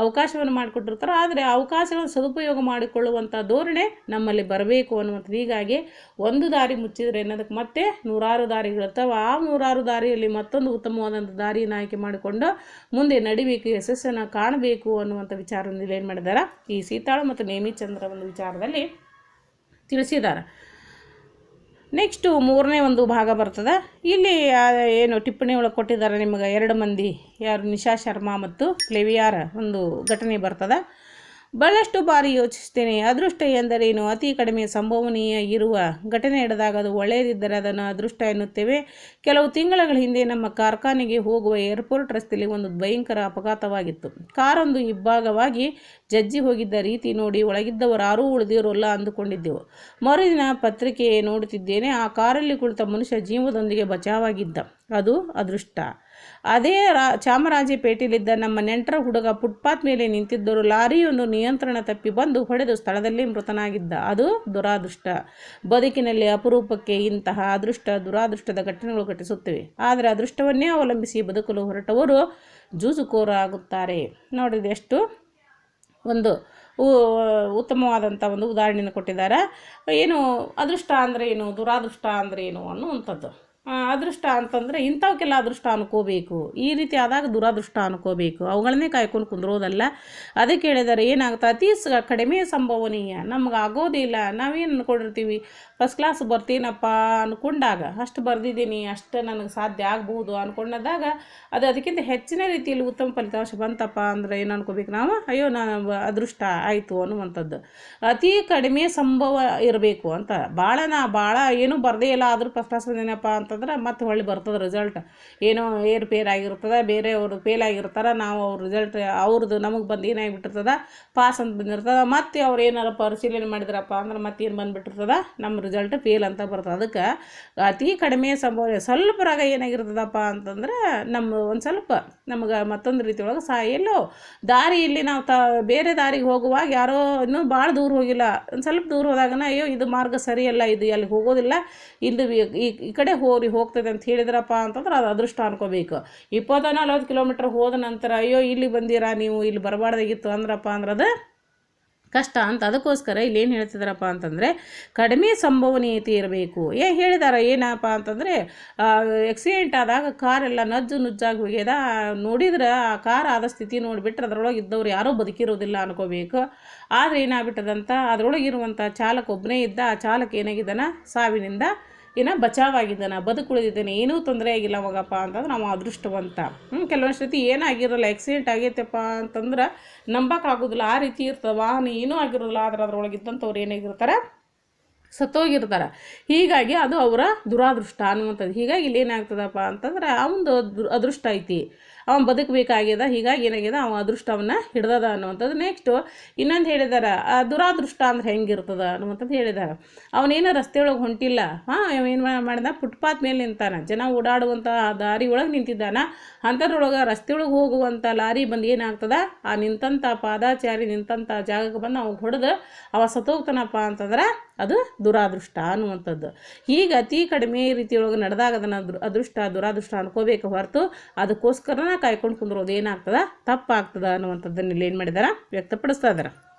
Speaker 1: ಅವಕಾಶವನ್ನು ಮಾಡಿಕೊಟ್ಟಿರ್ತಾರೆ. ಆದರೆ ಅವಕಾಶಗಳನ್ನು ಸದುಪಯೋಗ ಮಾಡಿಕೊಳ್ಳುವಂಥ ಧೋರಣೆ ನಮ್ಮಲ್ಲಿ ಬರಬೇಕು ಅನ್ನುವಂಥದ್ದು. ಹೀಗಾಗಿ ಒಂದು ದಾರಿ ಮುಚ್ಚಿದರೆ ಏನದಕ್ಕೆ ಮತ್ತೆ ನೂರಾರು ದಾರಿಗಳಿರ್ತಾವೆ ಆ ನೂರಾರು ದಾರಿಯಲ್ಲಿ ಮತ್ತೊಂದು ಉತ್ತಮವಾದಂಥ ದಾರಿಯನ್ನು ಆಯ್ಕೆ ಮಾಡಿಕೊಂಡು ಮುಂದೆ ನಡಿಬೇಕು, ಯಶಸ್ಸನ್ನು ಕಾಣಬೇಕು ಅನ್ನುವಂಥ ವಿಚಾರದಲ್ಲಿ ಏನು ಮಾಡಿದ್ದಾರೆ ಈ ಸೀತಾಳ ಮತ್ತು ನೇಮಿಚಂದ್ರ ಒಂದು ವಿಚಾರದಲ್ಲಿ ತಿಳಿಸಿದ್ದಾರೆ. ನೆಕ್ಸ್ಟು ಮೂರನೇ ಒಂದು ಭಾಗ ಬರ್ತದೆ. ಇಲ್ಲಿ ಏನು ಟಿಪ್ಪಣಿ ಒಳಗೆ ಕೊಟ್ಟಿದ್ದಾರೆ ನಿಮಗೆ ಎರಡು ಮಂದಿ, ಯಾರು ನಿಶಾ ಶರ್ಮಾ ಮತ್ತು ಲೆವಿಯಾರ ಒಂದು ಘಟನೆ ಬರ್ತದೆ. ಬಹಳಷ್ಟು ಬಾರಿ ಯೋಚಿಸ್ತೇನೆ. ಅದೃಷ್ಟ ಎಂದರೇನು? ಅತಿ ಕಡಿಮೆ ಸಂಭವನೀಯ ಇರುವ ಘಟನೆ ನಡೆದಾಗ ಅದು ಒಳ್ಳೆಯದಿದ್ದರೆ ಅದನ್ನು ಅದೃಷ್ಟ ಎನ್ನುತ್ತೇವೆ. ಕೆಲವು ತಿಂಗಳ ಹಿಂದೆ ನಮ್ಮ ಕಾರ್ಖಾನೆಗೆ ಹೋಗುವ ಏರ್ಪೋರ್ಟ್ ರಸ್ತೆಯಲ್ಲಿ ಒಂದು ಭಯಂಕರ ಅಪಘಾತವಾಗಿತ್ತು. ಕಾರೊಂದು ಇಬ್ಬಾಗವಾಗಿ ಜಜ್ಜಿ ಹೋಗಿದ್ದ ರೀತಿ ನೋಡಿ ಒಳಗಿದ್ದವರು ಯಾರೂ ಉಳಿದಿರೋಲ್ಲ ಅಂದುಕೊಂಡಿದ್ದೆವು. ಮರುದಿನ ಪತ್ರಿಕೆ ನೋಡುತ್ತಿದ್ದೇನೆ, ಆ ಕಾರಲ್ಲಿ ಕುಳಿತ ಮನುಷ್ಯ ಜೀವದೊಂದಿಗೆ ಬಚಾವಾಗಿದ್ದ. ಅದು ಅದೃಷ್ಟ. ಅದೇ ರಾ ಚಾಮರಾಜಪೇಟೆಯಲ್ಲಿದ್ದ ನಮ್ಮ ನೆಂಟರ ಹುಡುಗ ಫುಟ್ಪಾತ್ ಮೇಲೆ ನಿಂತಿದ್ದರು ಲಾರಿಯೊಂದು ನಿಯಂತ್ರಣ ತಪ್ಪಿ ಬಂದು ಹೊಡೆದು ಸ್ಥಳದಲ್ಲೇ ಮೃತನಾಗಿದ್ದ. ಅದು ದುರಾದೃಷ್ಟ. ಬದುಕಿನಲ್ಲಿ ಅಪರೂಪಕ್ಕೆ ಇಂತಹ ಅದೃಷ್ಟ, ದುರಾದೃಷ್ಟದ ಘಟನೆಗಳು ಘಟಿಸುತ್ತಿವೆ. ಆದರೆ ಅದೃಷ್ಟವನ್ನೇ ಅವಲಂಬಿಸಿ ಬದುಕಲು ಹೊರಟವರು ಜೂಜುಕೋರಾಗುತ್ತಾರೆ ನೋಡಿದ ಎಷ್ಟು ಒಂದು ಉತ್ತಮವಾದಂಥ ಒಂದು ಉದಾಹರಣೆಯನ್ನು ಕೊಟ್ಟಿದ್ದಾರೆ. ಏನು ಅದೃಷ್ಟ ಅಂದರೆ ಏನು, ದುರಾದೃಷ್ಟ ಅಂದರೆ ಏನು ಅನ್ನುವಂಥದ್ದು. ಅದೃಷ್ಟ ಅಂತಂದರೆ ಇಂಥವಕ್ಕೆಲ್ಲ ಅದೃಷ್ಟ ಅನ್ಕೋಬೇಕು. ಈ ರೀತಿ ಆದಾಗ ದುರಾದೃಷ್ಟ ಅನ್ಕೋಬೇಕು. ಅವುಗಳನ್ನೇ ಕಾಯ್ಕೊಂಡು ಕುಂದ್ರೋದಲ್ಲ. ಅದಕ್ಕೆ ಹೇಳಿದರೆ ಏನಾಗುತ್ತೆ ಅತಿ ಸ ಕಡಿಮೆ ಸಂಭವನೀಯ, ನಮ್ಗೆ ಆಗೋದಿಲ್ಲ ನಾವೇನು ಅಂದ್ಕೊಂಡಿರ್ತೀವಿ ಫಸ್ಟ್ ಕ್ಲಾಸ್ ಬರ್ತೀನಪ್ಪ ಅಂದ್ಕೊಂಡಾಗ ಅಷ್ಟು ಬರೆದಿದ್ದೀನಿ, ಅಷ್ಟು ನನಗೆ ಸಾಧ್ಯ ಆಗ್ಬೋದು ಅಂದ್ಕೊಂಡಾಗ ಅದು ಅದಕ್ಕಿಂತ ಹೆಚ್ಚಿನ ರೀತಿಯಲ್ಲಿ ಉತ್ತಮ ಫಲಿತಾಂಶ ಬಂತಪ್ಪ ಅಂದರೆ ಏನು ಅನ್ಕೋಬೇಕು ನಾವು? ಅಯ್ಯೋ ನಾನು ಅದೃಷ್ಟ ಆಯಿತು ಅನ್ನುವಂಥದ್ದು. ಅತಿ ಕಡಿಮೆ ಸಂಭವ ಇರಬೇಕು ಅಂತ. ಭಾಳ ನಾ ಭಾಳ ಏನೂ ಬರದೇ ಇಲ್ಲ, ಆದರೂ ಫಸ್ಟ್ ಕ್ಲಾಸ್ ಬಂದೇನಪ್ಪ ಅಂತಂದ್ರೆ ಮತ್ತೆ ಹೊಳ್ಳಿ ಬರ್ತದೆ ರಿಸಲ್ಟ್ ಏನೋ ಏರ್ ಪೇರ್ ಆಗಿರ್ತದೆ, ಬೇರೆಯವ್ರು ಫೇಲ್ ಆಗಿರ್ತಾರೆ, ನಾವು ಅವ್ರ ರಿಸಲ್ಟ್ ಅವ್ರದ್ದು ನಮಗೆ ಬಂದು ಏನಾಗಿಬಿಟ್ಟಿರ್ತದೆ ಪಾಸ್ ಅಂತ ಬಂದಿರ್ತದೆ, ಮತ್ತೆ ಅವ್ರು ಏನಾರ ಪರಿಶೀಲನೆ ಮಾಡಿದ್ರಪ್ಪ ಅಂದ್ರೆ ಮತ್ತೇನು ಬಂದುಬಿಟ್ಟಿರ್ತದ ನಮ್ಮ ರಿಸಲ್ಟ್ ಫೇಲ್ ಅಂತ ಬರ್ತದೆ. ಅದಕ್ಕೆ ಅತಿ ಕಡಿಮೆ ಸಂಭವ ಸ್ವಲ್ಪರಾಗ ಏನಾಗಿರ್ತದಪ್ಪ ಅಂತಂದ್ರೆ ನಮ್ಮ ಒಂದು ಸ್ವಲ್ಪ ನಮಗೆ ಮತ್ತೊಂದು ರೀತಿ ಒಳಗೆ ಸಹ ಎಲ್ಲೋ ದಾರಿಯಲ್ಲಿ ನಾವು ತ, ಬೇರೆ ದಾರಿಗೆ ಹೋಗುವಾಗ ಯಾರೋ ಇನ್ನೂ ಭಾಳ ದೂರ ಹೋಗಿಲ್ಲ, ಒಂದು ಸ್ವಲ್ಪ ದೂರ ಹೋದಾಗನ ಅಯ್ಯೋ ಇದು ಮಾರ್ಗ ಸರಿಯಲ್ಲ, ಇದು ಅಲ್ಲಿ ಹೋಗೋದಿಲ್ಲ, ಇಲ್ಲಿ ಈ- ಕಡೆ ಈ ಹೋರಿ ಹೋಗ್ತದೆ ಅಂತ ಹೇಳಿದ್ರಪ್ಪ ಅಂತಂದ್ರೆ ಅದು ಅದೃಷ್ಟ ಅನ್ಕೋಬೇಕು. ಇಪ್ಪತ್ತ ನಲ್ವತ್ತು ಕಿಲೋಮೀಟ್ರ್ ಹೋದ ನಂತರ, ಅಯ್ಯೋ, ಇಲ್ಲಿ ಬಂದಿರಾ ನೀವು, ಇಲ್ಲಿ ಬರಬಾರ್ದಾಗಿತ್ತು ಅಂದ್ರಪ್ಪ ಅಂದ್ರೆ ಅದು ಕಷ್ಟ ಅಂತ ಅದಕ್ಕೋಸ್ಕರ ಇಲ್ಲಿ ಏನು ಹೇಳ್ತಿದ್ದಾರಪ್ಪ ಅಂತಂದರೆ, ಕಡಿಮೆ ಸಂಭವನೀಯತೆ ಇರಬೇಕು. ಏ, ಹೇಳಿದಾರ ಏನಪ್ಪ ಅಂತಂದರೆ ಎಕ್ಸಿಡೆಂಟ್ ಆದಾಗ ಕಾರೆಲ್ಲ ನಜ್ಜು ನುಜ್ಜಾಗಿ ಹೋಗ್ಯದ. ನೋಡಿದ್ರೆ ಆ ಕಾರ್ ಆದ ಸ್ಥಿತಿ ನೋಡಿಬಿಟ್ರೆ ಅದರೊಳಗೆ ಇದ್ದವ್ರು ಯಾರೂ ಬದುಕಿರೋದಿಲ್ಲ ಅನ್ಕೋಬೇಕು. ಆದರೆ ಏನಾಗ್ಬಿಟ್ಟದಂತ ಅದರೊಳಗಿರುವಂಥ ಚಾಲಕ ಒಬ್ಬನೇ ಇದ್ದ. ಆ ಚಾಲಕ ಏನಾಗಿದ್ದಾನ? ಸಾವಿನಿಂದ ಏನ ಬಚಾವಾಗಿದ್ದಾನ ಬದುಕುಳಿದಿದ್ದಾನೆ, ಏನೂ ತೊಂದರೆ ಆಗಿಲ್ಲ ಮಗಪ್ಪ ಅಂತಂದ್ರೆ ನಾವು ಅದೃಷ್ಟವಂತ. ಹ್ಞೂ ಕೆಲವೊಂದು ಸತಿ ಏನಾಗಿರಲ್ಲ ಆಕ್ಸಿಡೆಂಟ್ ಆಗೈತೆಪ್ಪ ಅಂತಂದ್ರೆ ನಂಬಕ್ಕಾಗೋದಿಲ್ಲ ಆ ರೀತಿ ಇರ್ತದೆ, ವಾಹನ ಏನೂ ಆಗಿರೋದಿಲ್ಲ ಆದ್ರೆ ಅದ್ರೊಳಗಿದ್ದಂಥವ್ರು ಏನಾಗಿರ್ತಾರೆ ಸತ್ತೋಗಿರ್ತಾರೆ. ಹೀಗಾಗಿ ಅದು ಅವರ ದುರಾದೃಷ್ಟ ಅನ್ನುವಂಥದ್ದು. ಹೀಗಾಗಿ ಇಲ್ಲಿ ಏನಾಗ್ತದಪ್ಪ ಅಂತಂದ್ರೆ ಅವನದು ಅದೃಷ್ಟ ಐತಿ. ಅವನು ಬದುಕಬೇಕಾಗ್ಯದ, ಹೀಗಾಗಿ ಏನಾಗ್ಯದ, ಅವ ಅದೃಷ್ಟವನ್ನು ಹಿಡ್ದದ ಅನ್ನುವಂಥದ್ದು ನೆಕ್ಸ್ಟು ಇನ್ನೊಂದು ಹೇಳಿದಾರೆ, ಆ ದುರಾದೃಷ್ಟ ಅಂದ್ರೆ ಹೆಂಗಿರ್ತದ ಅನ್ನುವಂಥದ್ದು ಹೇಳಿದಾರ. ಅವನೇನು ರಸ್ತೆಯೊಳಗೆ ಹೊಂಟಿಲ್ಲ. ಹಾಂ ಏನು ಮಾಡಿದ? ಫುಟ್ಪಾತ್ ಮೇಲೆ ನಿಂತಾನ. ಜನ ಓಡಾಡುವಂಥ ದಾರಿ ಒಳಗೆ ನಿಂತಿದ್ದಾನ. ಅಂಥದ್ರೊಳಗೆ ರಸ್ತೆಯೊಳಗೆ ಹೋಗುವಂಥ ಲಾರಿ ಬಂದು ಏನಾಗ್ತದ? ಆ ನಿಂತಂಥ ಪಾದಾಚಾರಿ ನಿಂತಂಥ ಜಾಗಕ್ಕೆ ಬಂದು ಅವ್ನು ಹೊಡೆದು. ಅವ ಸತ್ತೋಗ್ತಾನಪ್ಪ ಅಂತಂದ್ರೆ ಅದು ದುರಾದೃಷ್ಟ ಅನ್ನುವಂಥದ್ದು. ಹೀಗೆ ಅತಿ ಕಡಿಮೆ ರೀತಿಯೊಳಗೆ ನಡೆದಾಗ ಅದನ್ನು ಅದೃಷ್ಟ, ದುರಾದೃಷ್ಟ ಅನ್ಕೋಬೇಕು ಹೊರತು ಅದಕ್ಕೋಸ್ಕರನ ಕಾಯ್ಕೊಂಡು ಕುಂದ್ರೋದು ಏನಾಗ್ತದೆ? ತಪ್ಪಾಗ್ತದ ಅನ್ನುವಂಥದ್ದನ್ನು ಇಲ್ಲಿ ಏನು ಮಾಡಿದಾರ ವ್ಯಕ್ತಪಡಿಸ್ತಾ ಇದಾರೆ.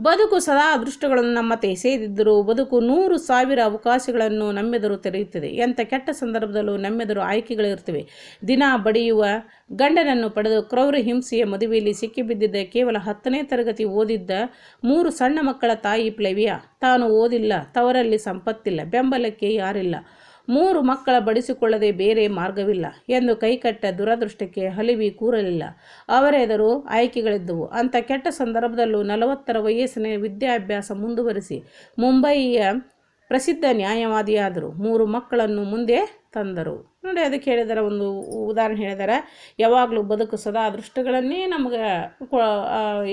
Speaker 1: ಬದುಕು ಸದಾ ಅದೃಷ್ಟಗಳನ್ನು ನಮ್ಮ ಎಸೆಯದಿದ್ದರೂ ಬದುಕು ನೂರು ಸಾವಿರ ಅವಕಾಶಗಳನ್ನು ನಮ್ಮೆದುರು ತೆರೆಯುತ್ತದೆ. ಎಂಥ ಕೆಟ್ಟ ಸಂದರ್ಭದಲ್ಲೂ ನಮ್ಮೆದುರು ಆಯ್ಕೆಗಳಿರುತ್ತವೆ. ದಿನ ಬಡಿಯುವ ಗಂಡನನ್ನು ಪಡೆದು ಕ್ರೌರ ಹಿಂಸೆಯ ಮದುವೆಯಲ್ಲಿ ಸಿಕ್ಕಿಬಿದ್ದಿದ್ದ ಕೇವಲ ಹತ್ತನೇ ತರಗತಿ ಓದಿದ್ದ ಮೂರು ಸಣ್ಣ ಮಕ್ಕಳ ತಾಯಿ ಪ್ಲವಿಯ. ತಾನು ಓದಿಲ್ಲ, ತವರಲ್ಲಿ ಸಂಪತ್ತಿಲ್ಲ, ಬೆಂಬಲಕ್ಕೆ ಯಾರಿಲ್ಲ. ಮೂರು ಮಕ್ಕಳ ಬಡಿಸಿಕೊಳ್ಳದೆ ಬೇರೆ ಮಾರ್ಗವಿಲ್ಲ ಎಂದು ಕೈಕಟ್ಟ ದುರದೃಷ್ಟಕ್ಕೆ ಹಲಿವಿ ಕೂರಲಿಲ್ಲ. ಅವರೆದರು ಆಯ್ಕೆಗಳಿದ್ದವು. ಅಂಥ ಕೆಟ್ಟ ಸಂದರ್ಭದಲ್ಲೂ ನಲವತ್ತರ ವಯಸ್ಸಿನ ವಿದ್ಯಾಭ್ಯಾಸ ಮುಂದುವರಿಸಿ ಮುಂಬಯಿಯ ಪ್ರಸಿದ್ಧ ನ್ಯಾಯವಾದಿಯಾದರು. ಮೂರು ಮಕ್ಕಳನ್ನು ಮುಂದೆ ತಂದರು. ನೋಡಿ ಅದಕ್ಕೆ ಹೇಳಿದಾರೆ, ಒಂದು ಉದಾಹರಣೆ ಹೇಳಿದಾರೆ, ಯಾವಾಗಲೂ ಬದುಕು ಸದಾ ಅದೃಷ್ಟಗಳನ್ನೇ ನಮ್ಗೆ ಕೊ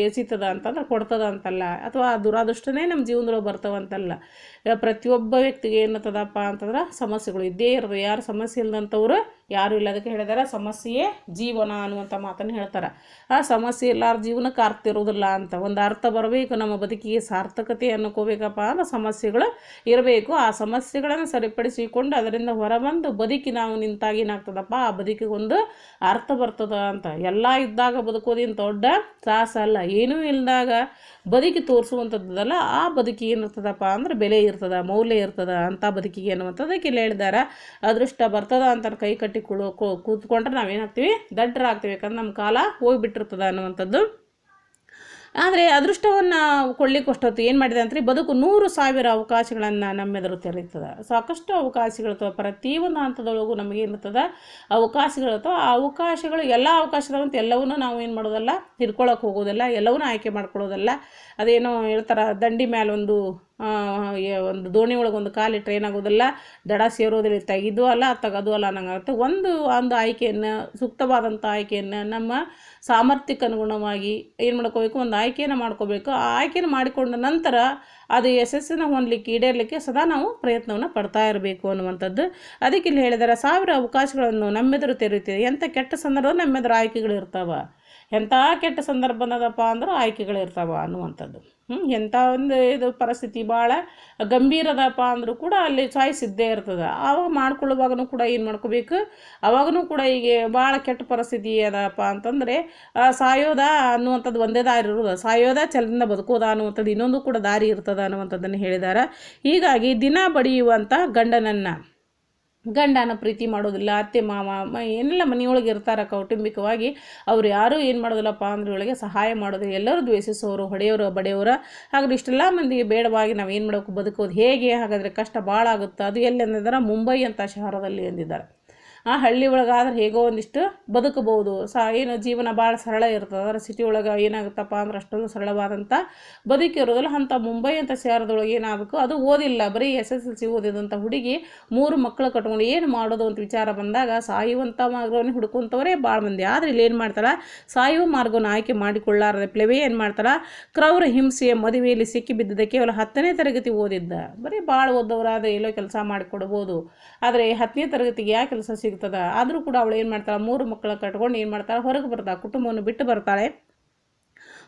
Speaker 1: ಎಸಿತದ ಅಂತಂದ್ರೆ ಕೊಡ್ತದ ಅಂತಲ್ಲ, ಅಥವಾ ದುರಾದೃಷ್ಟನೇ ನಮ್ಮ ಜೀವನದೊಳಗೆ ಬರ್ತಾವಂತಲ್ಲ. ಪ್ರತಿಯೊಬ್ಬ ವ್ಯಕ್ತಿಗೆ ಏನತ್ತದಪ್ಪ ಅಂತಂದ್ರೆ ಸಮಸ್ಯೆಗಳು ಇದ್ದೇ ಇರ್ತದೆ ಯಾರು ಸಮಸ್ಯೆ ಇಲ್ಲದಂಥವ್ರು ಯಾರು ಇಲ್ಲ. ಅದಕ್ಕೆ ಹೇಳಿದಾರೆ, ಸಮಸ್ಯೆಯೇ ಜೀವನ ಅನ್ನುವಂಥ ಮಾತನ್ನು ಹೇಳ್ತಾರೆ. ಆ ಸಮಸ್ಯೆ ಇಲ್ಲಾರ ಜೀವನಕ್ಕೆ ಅರ್ಥ ಇರೋದಿಲ್ಲ ಅಂತ. ಒಂದು ಅರ್ಥ ಬರಬೇಕು, ನಮ್ಮ ಬದುಕಿಗೆ ಸಾರ್ಥಕತೆ ಅನ್ನಕೋಬೇಕಪ್ಪ ಅಂದ್ರೆ ಸಮಸ್ಯೆಗಳು ಇರಬೇಕು. ಆ ಸಮಸ್ಯೆಗಳನ್ನು ಸರಿಪಡಿಸಿಕೊಂಡು ಅದರಿಂದ ಹೊರಬಂದು ಬದುಕಿ ನಾವು ನಿಂತಾಗ ಏನಾಗ್ತದಪ್ಪ? ಆ ಬದುಕಿಗೆ ಒಂದು ಅರ್ಥ ಬರ್ತದ ಅಂತ. ಎಲ್ಲ ಇದ್ದಾಗ ಬದುಕೋದೇನು ದೊಡ್ಡ ತ್ರಾಸ ಅಲ್ಲ. ಏನೂ ಇಲ್ಲದಾಗ ಬದುಕಿ ತೋರಿಸುವಂಥದ್ದಲ್ಲ ಆ ಬದುಕಿ ಏನಿರ್ತದಪ್ಪ ಅಂದ್ರೆ ಬೆಲೆ ಇರ್ತದ, ಮೌಲ್ಯ ಇರ್ತದ, ಅಂತ ಬದುಕಿಗೆ ಅನ್ನುವಂಥದ್ದಕ್ಕೆ ಇಲ್ಲಿ ಹೇಳಿದಾರ. ಅದೃಷ್ಟ ಬರ್ತದ ಅಂತ ಕೈ ಕಟ್ಟಿ ಕುಳು ಕೂತ್ಕೊಂಡ್ರೆ ನಾವೇನಾಗ್ತೀವಿ ದಡ್ಡರಾಗ್ತೀವಿ. ಯಾಕಂದ್ರೆ ನಮ್ಮ ಕಾಲ ಹೋಗಿಬಿಟ್ಟಿರ್ತದ ಅನ್ನುವಂಥದ್ದು. ಆದರೆ ಅದೃಷ್ಟವನ್ನು ಕೊಡ್ಲಿಕ್ಕೆ ಅಷ್ಟೊತ್ತು ಏನು ಮಾಡಿದೆ ಅಂದರೆ ಬದುಕು ನೂರು ಸಾವಿರ ಅವಕಾಶಗಳನ್ನು ನಮ್ಮೆದುರು ತೆರೀತದೆ ಸಾಕಷ್ಟು ಅವಕಾಶಗಳಿರ್ತವೆ ಪ್ರತಿಯೊಂದು ಹಂತದೊಳಗೂ ನಮಗೇನಿರ್ತದೆ ಅವಕಾಶಗಳಿರ್ತವೆ ಆ ಅವಕಾಶಗಳು ಎಲ್ಲ ಅವಕಾಶದಂತ ಎಲ್ಲವನ್ನೂ ನಾವು ಏನು ಮಾಡೋದಲ್ಲ ಹಿಡ್ಕೊಳಕ್ಕೆ ಹೋಗೋದಲ್ಲ, ಎಲ್ಲವನ್ನೂ ಆಯ್ಕೆ ಮಾಡ್ಕೊಳ್ಳೋದಲ್ಲ. ಅದೇನೋ ಹೇಳ್ತಾರೆ, ದಂಡಿ ಮೇಲೆ ಒಂದು ಒಂದು ದೋಣಿ ಒಳಗೆ ಒಂದು ಟ್ರೈನ್ ಏನಾಗೋದಿಲ್ಲ. ದಡ ಸೇರೋದಿಲ್ಲ. ತೆಗೆದು ಅಲ್ಲ ತೆಗೆದು ಅಲ್ಲ ಅನ್ನಂಗಾಗುತ್ತೆ. ಒಂದು ಒಂದು ಆಯ್ಕೆಯನ್ನು ಸೂಕ್ತವಾದಂಥ ಆಯ್ಕೆಯನ್ನು ನಮ್ಮ ಸಾಮರ್ಥ್ಯಕ್ಕೆ ಅನುಗುಣವಾಗಿ ಏನು ಮಾಡ್ಕೋಬೇಕು? ಒಂದು ಆಯ್ಕೆಯನ್ನು ಮಾಡ್ಕೋಬೇಕು. ಆ ಆಯ್ಕೆಯನ್ನು ಮಾಡಿಕೊಂಡ ನಂತರ ಅದು ಯಶಸ್ಸನ್ನು ಹೊಂದಲಿಕ್ಕೆ, ಈಡೇರಲಿಕ್ಕೆ ಸದಾ ನಾವು ಪ್ರಯತ್ನವನ್ನು ಪಡ್ತಾ ಇರಬೇಕು ಅನ್ನುವಂಥದ್ದು. ಅದಕ್ಕೆ ಇಲ್ಲಿ ಹೇಳಿದರೆ, ಸಾವಿರ ಅವಕಾಶಗಳನ್ನು ನಮ್ಮೆದುರು ತೆರೆಯುತ್ತಿದೆ ಎಂಥ ಕೆಟ್ಟ ಸಂದರ್ಭ ನಮ್ಮೆದುರು ಆಯ್ಕೆಗಳು ಇರ್ತಾವೆ? ಎಂಥ ಕೆಟ್ಟ ಸಂದರ್ಭ ಬಂದದಪ್ಪ ಅಂದ್ರೆ ಆಯ್ಕೆಗಳು ಇರ್ತಾವೆ ಅನ್ನುವಂಥದ್ದು. ಎಂಥ ಒಂದು ಇದು ಪರಿಸ್ಥಿತಿ ಭಾಳ ಗಂಭೀರದಪ್ಪ ಅಂದರೂ ಕೂಡ ಅಲ್ಲಿ ಚಾಯ್ಸ್ ಇದ್ದೇ ಇರ್ತದೆ. ಆವಾಗ ಮಾಡ್ಕೊಳ್ಳುವಾಗನೂ ಕೂಡ ಏನು ಮಾಡ್ಕೋಬೇಕು? ಅವಾಗೂ ಕೂಡ ಈಗ ಭಾಳ ಕೆಟ್ಟ ಪರಿಸ್ಥಿತಿ ಅದಪ್ಪ ಅಂತಂದರೆ ಸಾಯೋದ ಅನ್ನುವಂಥದ್ದು ಒಂದೇ ದಾರಿ ಇರೋದು ಸಾಯೋದ ಚಲದಿಂದ ಬದುಕೋದ ಅನ್ನುವಂಥದ್ದು ಇನ್ನೊಂದು ಕೂಡ ದಾರಿ ಇರ್ತದ ಅನ್ನುವಂಥದ್ದನ್ನು ಹೇಳಿದ್ದಾರೆ ಹೀಗಾಗಿ ದಿನ ಬಡಿಯುವಂಥ ಗಂಡನನ್ನು. ಗಂಡನ ಪ್ರೀತಿ ಮಾಡೋದಿಲ್ಲ, ಅತ್ತೆ, ಮಾವ, ಮ, ಏನೆಲ್ಲ ಮನೆಯೊಳಗೆ ಇರ್ತಾರೆ ಕೌಟುಂಬಿಕವಾಗಿ, ಅವ್ರು ಯಾರೂ ಏನು ಮಾಡೋದಿಲ್ಲಪ್ಪ ಅಂದ್ರೆ ಒಳಗೆ ಸಹಾಯ ಮಾಡೋದು, ಎಲ್ಲರೂ ದ್ವೇಷಿಸೋರು ಹೊಡೆಯೋರು, ಬಡೆಯೋರು. ಹಾಗಾದ್ರೆ ಇಷ್ಟೆಲ್ಲ ಮಂದಿಗೆ ಬೇಡವಾಗಿ ನಾವು ಏನು ಮಾಡಬೇಕು ಬದುಕೋದು ಹೇಗೆ, ಹಾಗಾದರೆ ಕಷ್ಟ ಭಾಳ ಆಗುತ್ತೆ ಅದು ಎಲ್ಲಿ ಅಂದಿದ್ದಾರೆ, ಮುಂಬೈ ಅಂತ ಶಹರದಲ್ಲಿ ಎಂದಿದ್ದಾರೆ ಆ ಹಳ್ಳಿ ಒಳಗಾದ್ರೆ ಹೇಗೋ ಒಂದಿಷ್ಟು ಬದುಕಬಹುದು. ಸ ಏನು ಜೀವನ ಭಾಳ ಸರಳ ಇರ್ತದೆ. ಅದರ ಸಿಟಿ ಒಳಗೆ ಏನಾಗುತ್ತಪ್ಪ ಅಂದ್ರೆ ಅಷ್ಟೊಂದು ಸರಳವಾದಂಥ ಬದುಕಿರೋದಿಲ್ಲ ಅಂಥ ಮುಂಬೈ ಅಂತ ಶಹರದೊಳಗೆ ಏನಾಗಬೇಕು? ಅದು ಓದಿಲ್ಲ. ಬರೀ ಎಸ್ ಎಸ್ ಎಲ್ ಸಿ ಓದಿದಂಥ ಹುಡುಗಿ ಮೂರು ಮಕ್ಕಳು ಕಟ್ಕೊಂಡು ಏನು ಮಾಡೋದು ಅಂತ ವಿಚಾರ ಬಂದಾಗ ಸಾಯುವಂಥ ಮಾರ್ಗವನ್ನು ಹುಡುಕುವಂಥವರೇ ಭಾಳ ಮಂದಿ. ಆದರೆ ಇಲ್ಲಿ ಏನು ಮಾಡ್ತಾರೆ? ಸಾಯುವ ಮಾರ್ಗವನ್ನು ಆಯ್ಕೆ ಮಾಡಿಕೊಳ್ಳಾರದೆ ಪ್ಲೇವೇ ಏನು ಮಾಡ್ತಾರೆ? ಕ್ರೌರ ಹಿಂಸೆಯ ಮದುವೆಯಲ್ಲಿ ಸಿಕ್ಕಿ ಬಿದ್ದಿದ್ದ ಕೇವಲ ಹತ್ತನೇ ತರಗತಿ ಓದಿದ್ದ. ಬರೀ ಭಾಳ ಓದೋರಾದ್ರೆ ಎಲ್ಲೋ ಕೆಲಸ ಮಾಡಿಕೊಡ್ಬೋದು. ಆದರೆ ಹತ್ತನೇ ತರಗತಿಗೆ ಯಾವ ಕೆಲಸ ಸಿಗ್ತದ. ಆದರೂ ಕೂಡ ಅವಳು ಏನು ಮಾಡ್ತಾಳೆ? ಮೂರು ಮಕ್ಕಳ ಕಟ್ಕೊಂಡು ಏನು ಮಾಡ್ತಾಳೆ? ಹೊರಗೆ ಬರ್ತಾಳೆ, ಕುಟುಂಬವನ್ನು ಬಿಟ್ಟು ಬರ್ತಾಳೆ.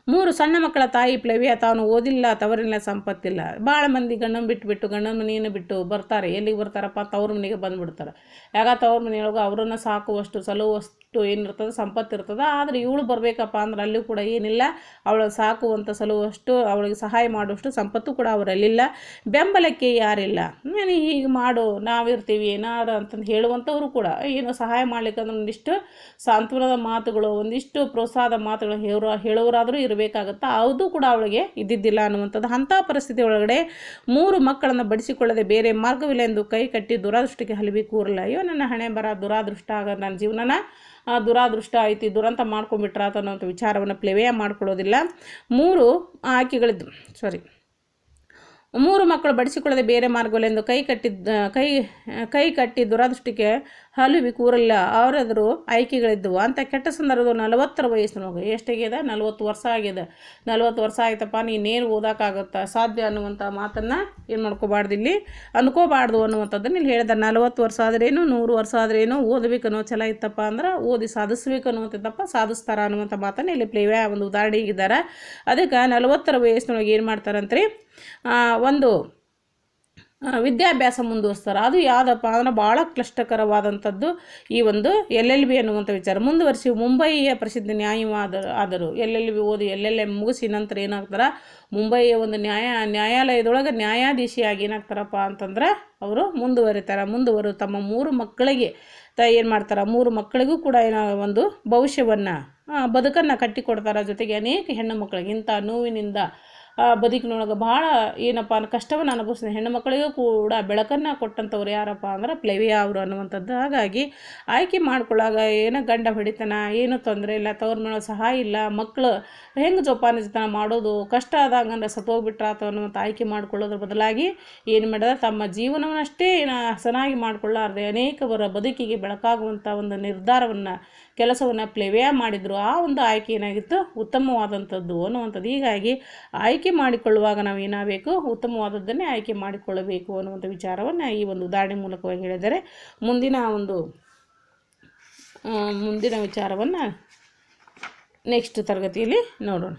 Speaker 1: ಮೂರು ಸಣ್ಣ ಮಕ್ಕಳ ತಾಯಿ ಪ್ಲವ್ಯ ತಾನು ಓದಿಲ್ಲ, ತವರಿಲ್ಲ ಸಂಪತ್ತಿಲ್ಲ. ಭಾಳ ಮಂದಿ ಗಂಡನ ಬಿಟ್ಟು ಬಿಟ್ಟು, ಗಂಡನ ಮನೆಯನ್ನು ಬಿಟ್ಟು ಬರ್ತಾರೆ. ಎಲ್ಲಿಗೆ ಬರ್ತಾರಪ್ಪ? ತವ್ರ ಮನೆಗೆ ಬಂದುಬಿಡ್ತಾರೆ. ಯಾಕೆ ತವ್ರ ಮನೆಯೊಳಗೆ ಅವರನ್ನು ಸಾಕುವಷ್ಟು, ಸಲುವಷ್ಟು ಏನಿರ್ತದೆ, ಸಂಪತ್ತು ಇರ್ತದೆ. ಆದರೆ ಇವಳು ಬರಬೇಕಪ್ಪ ಅಂದ್ರೆ ಅಲ್ಲೂ ಕೂಡ ಏನಿಲ್ಲ. ಅವಳು ಸಾಕುವಂಥ ಸಲುವಷ್ಟು ಅವಳಿಗೆ ಸಹಾಯ ಮಾಡುವಷ್ಟು ಸಂಪತ್ತು ಕೂಡ ಅವರಲ್ಲಿಲ್ಲ. ಬೆಂಬಲಕ್ಕೆ ಯಾರಿಲ್ಲ. ನೀನು ಹೀಗೆ ಮಾಡು, ನಾವಿರ್ತೀವಿ, ಏನಾರ ಅಂತಂದು ಹೇಳುವಂಥವ್ರು ಕೂಡ. ಏನು ಸಹಾಯ ಮಾಡ್ಲಿಕ್ಕೆ ಅಂದ್ರೆ ಒಂದಿಷ್ಟು ಸಾಂತ್ವನದ ಮಾತುಗಳು, ಒಂದಿಷ್ಟು ಪ್ರೋತ್ಸಾಹದ ಮಾತುಗಳು ಹೇಳೋ ಹೇಳೋರಾದರೂ ಇರಬೇಕಾಗತ್ತಾ? ಅದು ಕೂಡ ಅವಳಿಗೆ ಇದ್ದಿದ್ದಿಲ್ಲ ಅನ್ನುವಂಥದ್ದು. ಅಂಥ ಪರಿಸ್ಥಿತಿ ಒಳಗಡೆ ಮೂರು ಮಕ್ಕಳನ್ನು ಬಡಿಸಿಕೊಳ್ಳದೆ ಬೇರೆ ಮಾರ್ಗವಿಲ್ಲ ಎಂದು ಕೈ ಕಟ್ಟಿ ದುರಾದೃಷ್ಟಕ್ಕೆ ಹಲವಿ ಕೂರಲ್ಲ. ಅಯ್ಯೋ, ನನ್ನ ಹಣೆ ಬರ, ದುರಾದೃಷ್ಟ ಆಗ ನನ್ನ ಜೀವನನ ದುರಾದೃಷ್ಟ ಐತಿ ದುರಂತ ಮಾಡ್ಕೊಂಬಿಟ್ರಾತ ಅನ್ನೋಂಥ ವಿಚಾರವನ್ನು ಪ್ಲೇವೇ ಮಾಡ್ಕೊಳ್ಳೋದಿಲ್ಲ. ಮೂರು ಆಯ್ಕೆಗಳಿದ್ದು ಸಾರಿ ಮೂರು ಮಕ್ಕಳು ಬಡಿಸಿಕೊಳ್ಳದೆ ಬೇರೆ ಮಾರ್ಗವಲ್ಲೆಂದು ಕೈ ಕಟ್ಟಿದ್ದ, ಕೈ ಕೈ ಕಟ್ಟಿ ದುರಾದೃಷ್ಟಕ್ಕೆ ಹಲುವಿ ಕೂರಲ್ಲ ಅವರಾದರೂ ಆಯ್ಕೆಗಳಿದ್ದವು. ಅಂಥ ಕೆಟ್ಟ ಸಂದರ್ಭದ ನಲವತ್ತರ ವಯಸ್ಸಿನೊಳಗೆ ಎಷ್ಟಾಗಿದೆ? ನಲವತ್ತು ವರ್ಷ ಆಗಿದೆ. ನಲವತ್ತು ವರ್ಷ ಆಯ್ತಪ್ಪ ನೀನೇನು ಓದೋಕ್ಕಾಗತ್ತಾ ಸಾಧ್ಯ ಅನ್ನುವಂಥ ಮಾತನ್ನು ಏನು ಮಾಡ್ಕೋಬಾರ್ದು ಇಲ್ಲಿ? ಅಂದ್ಕೋಬಾರ್ದು ಅನ್ನುವಂಥದ್ದನ್ನು ಇಲ್ಲಿ ಹೇಳಿದ ನಲವತ್ತು ವರ್ಷ ಆದ್ರೇನು? ನೂರು ವರ್ಷ ಆದ್ರೇನು? ಓದಬೇಕು ಅನ್ನೋ ಛಲ ಇತ್ತಪ್ಪ ಅಂದ್ರೆ ಓದಿ ಸಾಧಿಸ್ಬೇಕು ಅನ್ನುವಂಥದ್ದಪ್ಪ, ಸಾಧಿಸ್ತಾರ ಅನ್ನುವಂಥ ಮಾತನ್ನು ಇಲ್ಲಿ ಪ್ಲೇವ್ಯಾ ಒಂದು ಉದಾಹರಣೆ ಇದ್ದಾರೆ. ಅದಕ್ಕೆ ನಲವತ್ತರ ವಯಸ್ಸಿನೊಳಗೆ ಏನು ಮಾಡ್ತಾರಂತ್ರಿ? ಒಂದು ವಿದ್ಯಾಭ್ಯಾಸ ಮುಂದುವರಿಸ್ತಾರೆ. ಅದು ಯಾವುದಪ್ಪ ಅಂದ್ರೆ ಭಾಳ ಕ್ಲಿಷ್ಟಕರವಾದಂಥದ್ದು ಈ ಒಂದು ಎಲ್ ಎಲ್ ಬಿ ಅನ್ನುವಂಥ ವಿಚಾರ. ಮುಂದುವರಿಸಿ ಮುಂಬಯಿಯ ಪ್ರಸಿದ್ಧ ನ್ಯಾಯವಾದ ಆದರು ಎಲ್ ಎಲ್ ಬಿ ಓದಿ ಎಲ್ ಎಲ್ ಎಂ ಮುಗಿಸಿ ನಂತರ ಏನಾಗ್ತಾರೆ? ಮುಂಬಯಿಯ ಒಂದು ನ್ಯಾಯ, ನ್ಯಾಯಾಲಯದೊಳಗೆ ನ್ಯಾಯಾಧೀಶಿಯಾಗಿ ಏನಾಗ್ತಾರಪ್ಪ ಅಂತಂದ್ರೆ ಅವರು ಮುಂದುವರಿತಾರೆ. ಮುಂದುವರು, ತಮ್ಮ ಮೂರು ಮಕ್ಕಳಿಗೆ ತ ಏನು ಮಾಡ್ತಾರೆ? ಮೂರು ಮಕ್ಕಳಿಗೂ ಕೂಡ ಏನ ಒಂದು ಭವಿಷ್ಯವನ್ನು ಬದುಕನ್ನು ಕಟ್ಟಿಕೊಡ್ತಾರೆ. ಜೊತೆಗೆ ಅನೇಕ ಹೆಣ್ಣು ಮಕ್ಕಳಿಗೆ ಇಂಥ ನೋವಿನಿಂದ ಬದುಕಿನೊಳಗೆ ಭಾಳ ಏನಪ್ಪ ಅನ್ನೋ ಕಷ್ಟವನ್ನು ಅನುಭವಿಸಿದ. ಹೆಣ್ಣು ಮಕ್ಕಳಿಗೂ ಕೂಡ ಬೆಳಕನ್ನು ಕೊಟ್ಟಂಥವ್ರು ಯಾರಪ್ಪ ಅಂದ್ರೆ ಪ್ಲೇವಿಯಾ ಅವರು ಅನ್ನುವಂಥದ್ದು. ಹಾಗಾಗಿ ಆಯ್ಕೆ ಮಾಡ್ಕೊಳ್ಳಾಗ ಏನೋ ಗಂಡ ಹೊಡಿತನ, ಏನೂ ತೊಂದರೆ ಇಲ್ಲ, ತವ್ರ ಮೇಲೆ ಸಹಾಯ ಇಲ್ಲ ಮಕ್ಕಳು ಹೆಂಗೆ ಜೋಪಾನ ಜತನ ಮಾಡೋದು, ಕಷ್ಟ ಆದಾಗ ಸತ್ತೋಗ್ಬಿಟ್ರ ಅಥವಾ ಅನ್ನುವಂಥ ಆಯ್ಕೆ ಮಾಡ್ಕೊಳ್ಳೋದ್ರ ಬದಲಾಗಿ ಏನು ಮಾಡಿದ್ರೆ ತಮ್ಮ ಜೀವನವನ್ನಷ್ಟೇ ಹಸನಾಗಿ ಮಾಡಿಕೊಳ್ಳಾರ್ದೆ ಅನೇಕವರ ಬದುಕಿಗೆ ಬೆಳಕಾಗುವಂಥ ಒಂದು ನಿರ್ಧಾರವನ್ನು ಕೆಲಸವನ್ನು ಪ್ಲೇವೇ ಮಾಡಿದರು. ಆ ಒಂದು ಆಯ್ಕೆ ಏನಾಗಿತ್ತು? ಉತ್ತಮವಾದಂಥದ್ದು ಅನ್ನುವಂಥದ್ದು. ಹೀಗಾಗಿ ಆಯ್ಕೆ ಮಾಡಿಕೊಳ್ಳುವಾಗ ನಾವು ಏನಾಗಬೇಕು? ಉತ್ತಮವಾದದ್ದನ್ನೇ ಆಯ್ಕೆ ಮಾಡಿಕೊಳ್ಳಬೇಕು ಅನ್ನುವಂಥ ವಿಚಾರವನ್ನು ಈ ಒಂದು ಉದಾಹರಣೆ ಮೂಲಕವಾಗಿ ಹೇಳಿದರೆ ಮುಂದಿನ ಒಂದು ಮುಂದಿನ ವಿಚಾರವನ್ನು ನೆಕ್ಸ್ಟ್ ತರಗತಿಯಲ್ಲಿ ನೋಡೋಣ.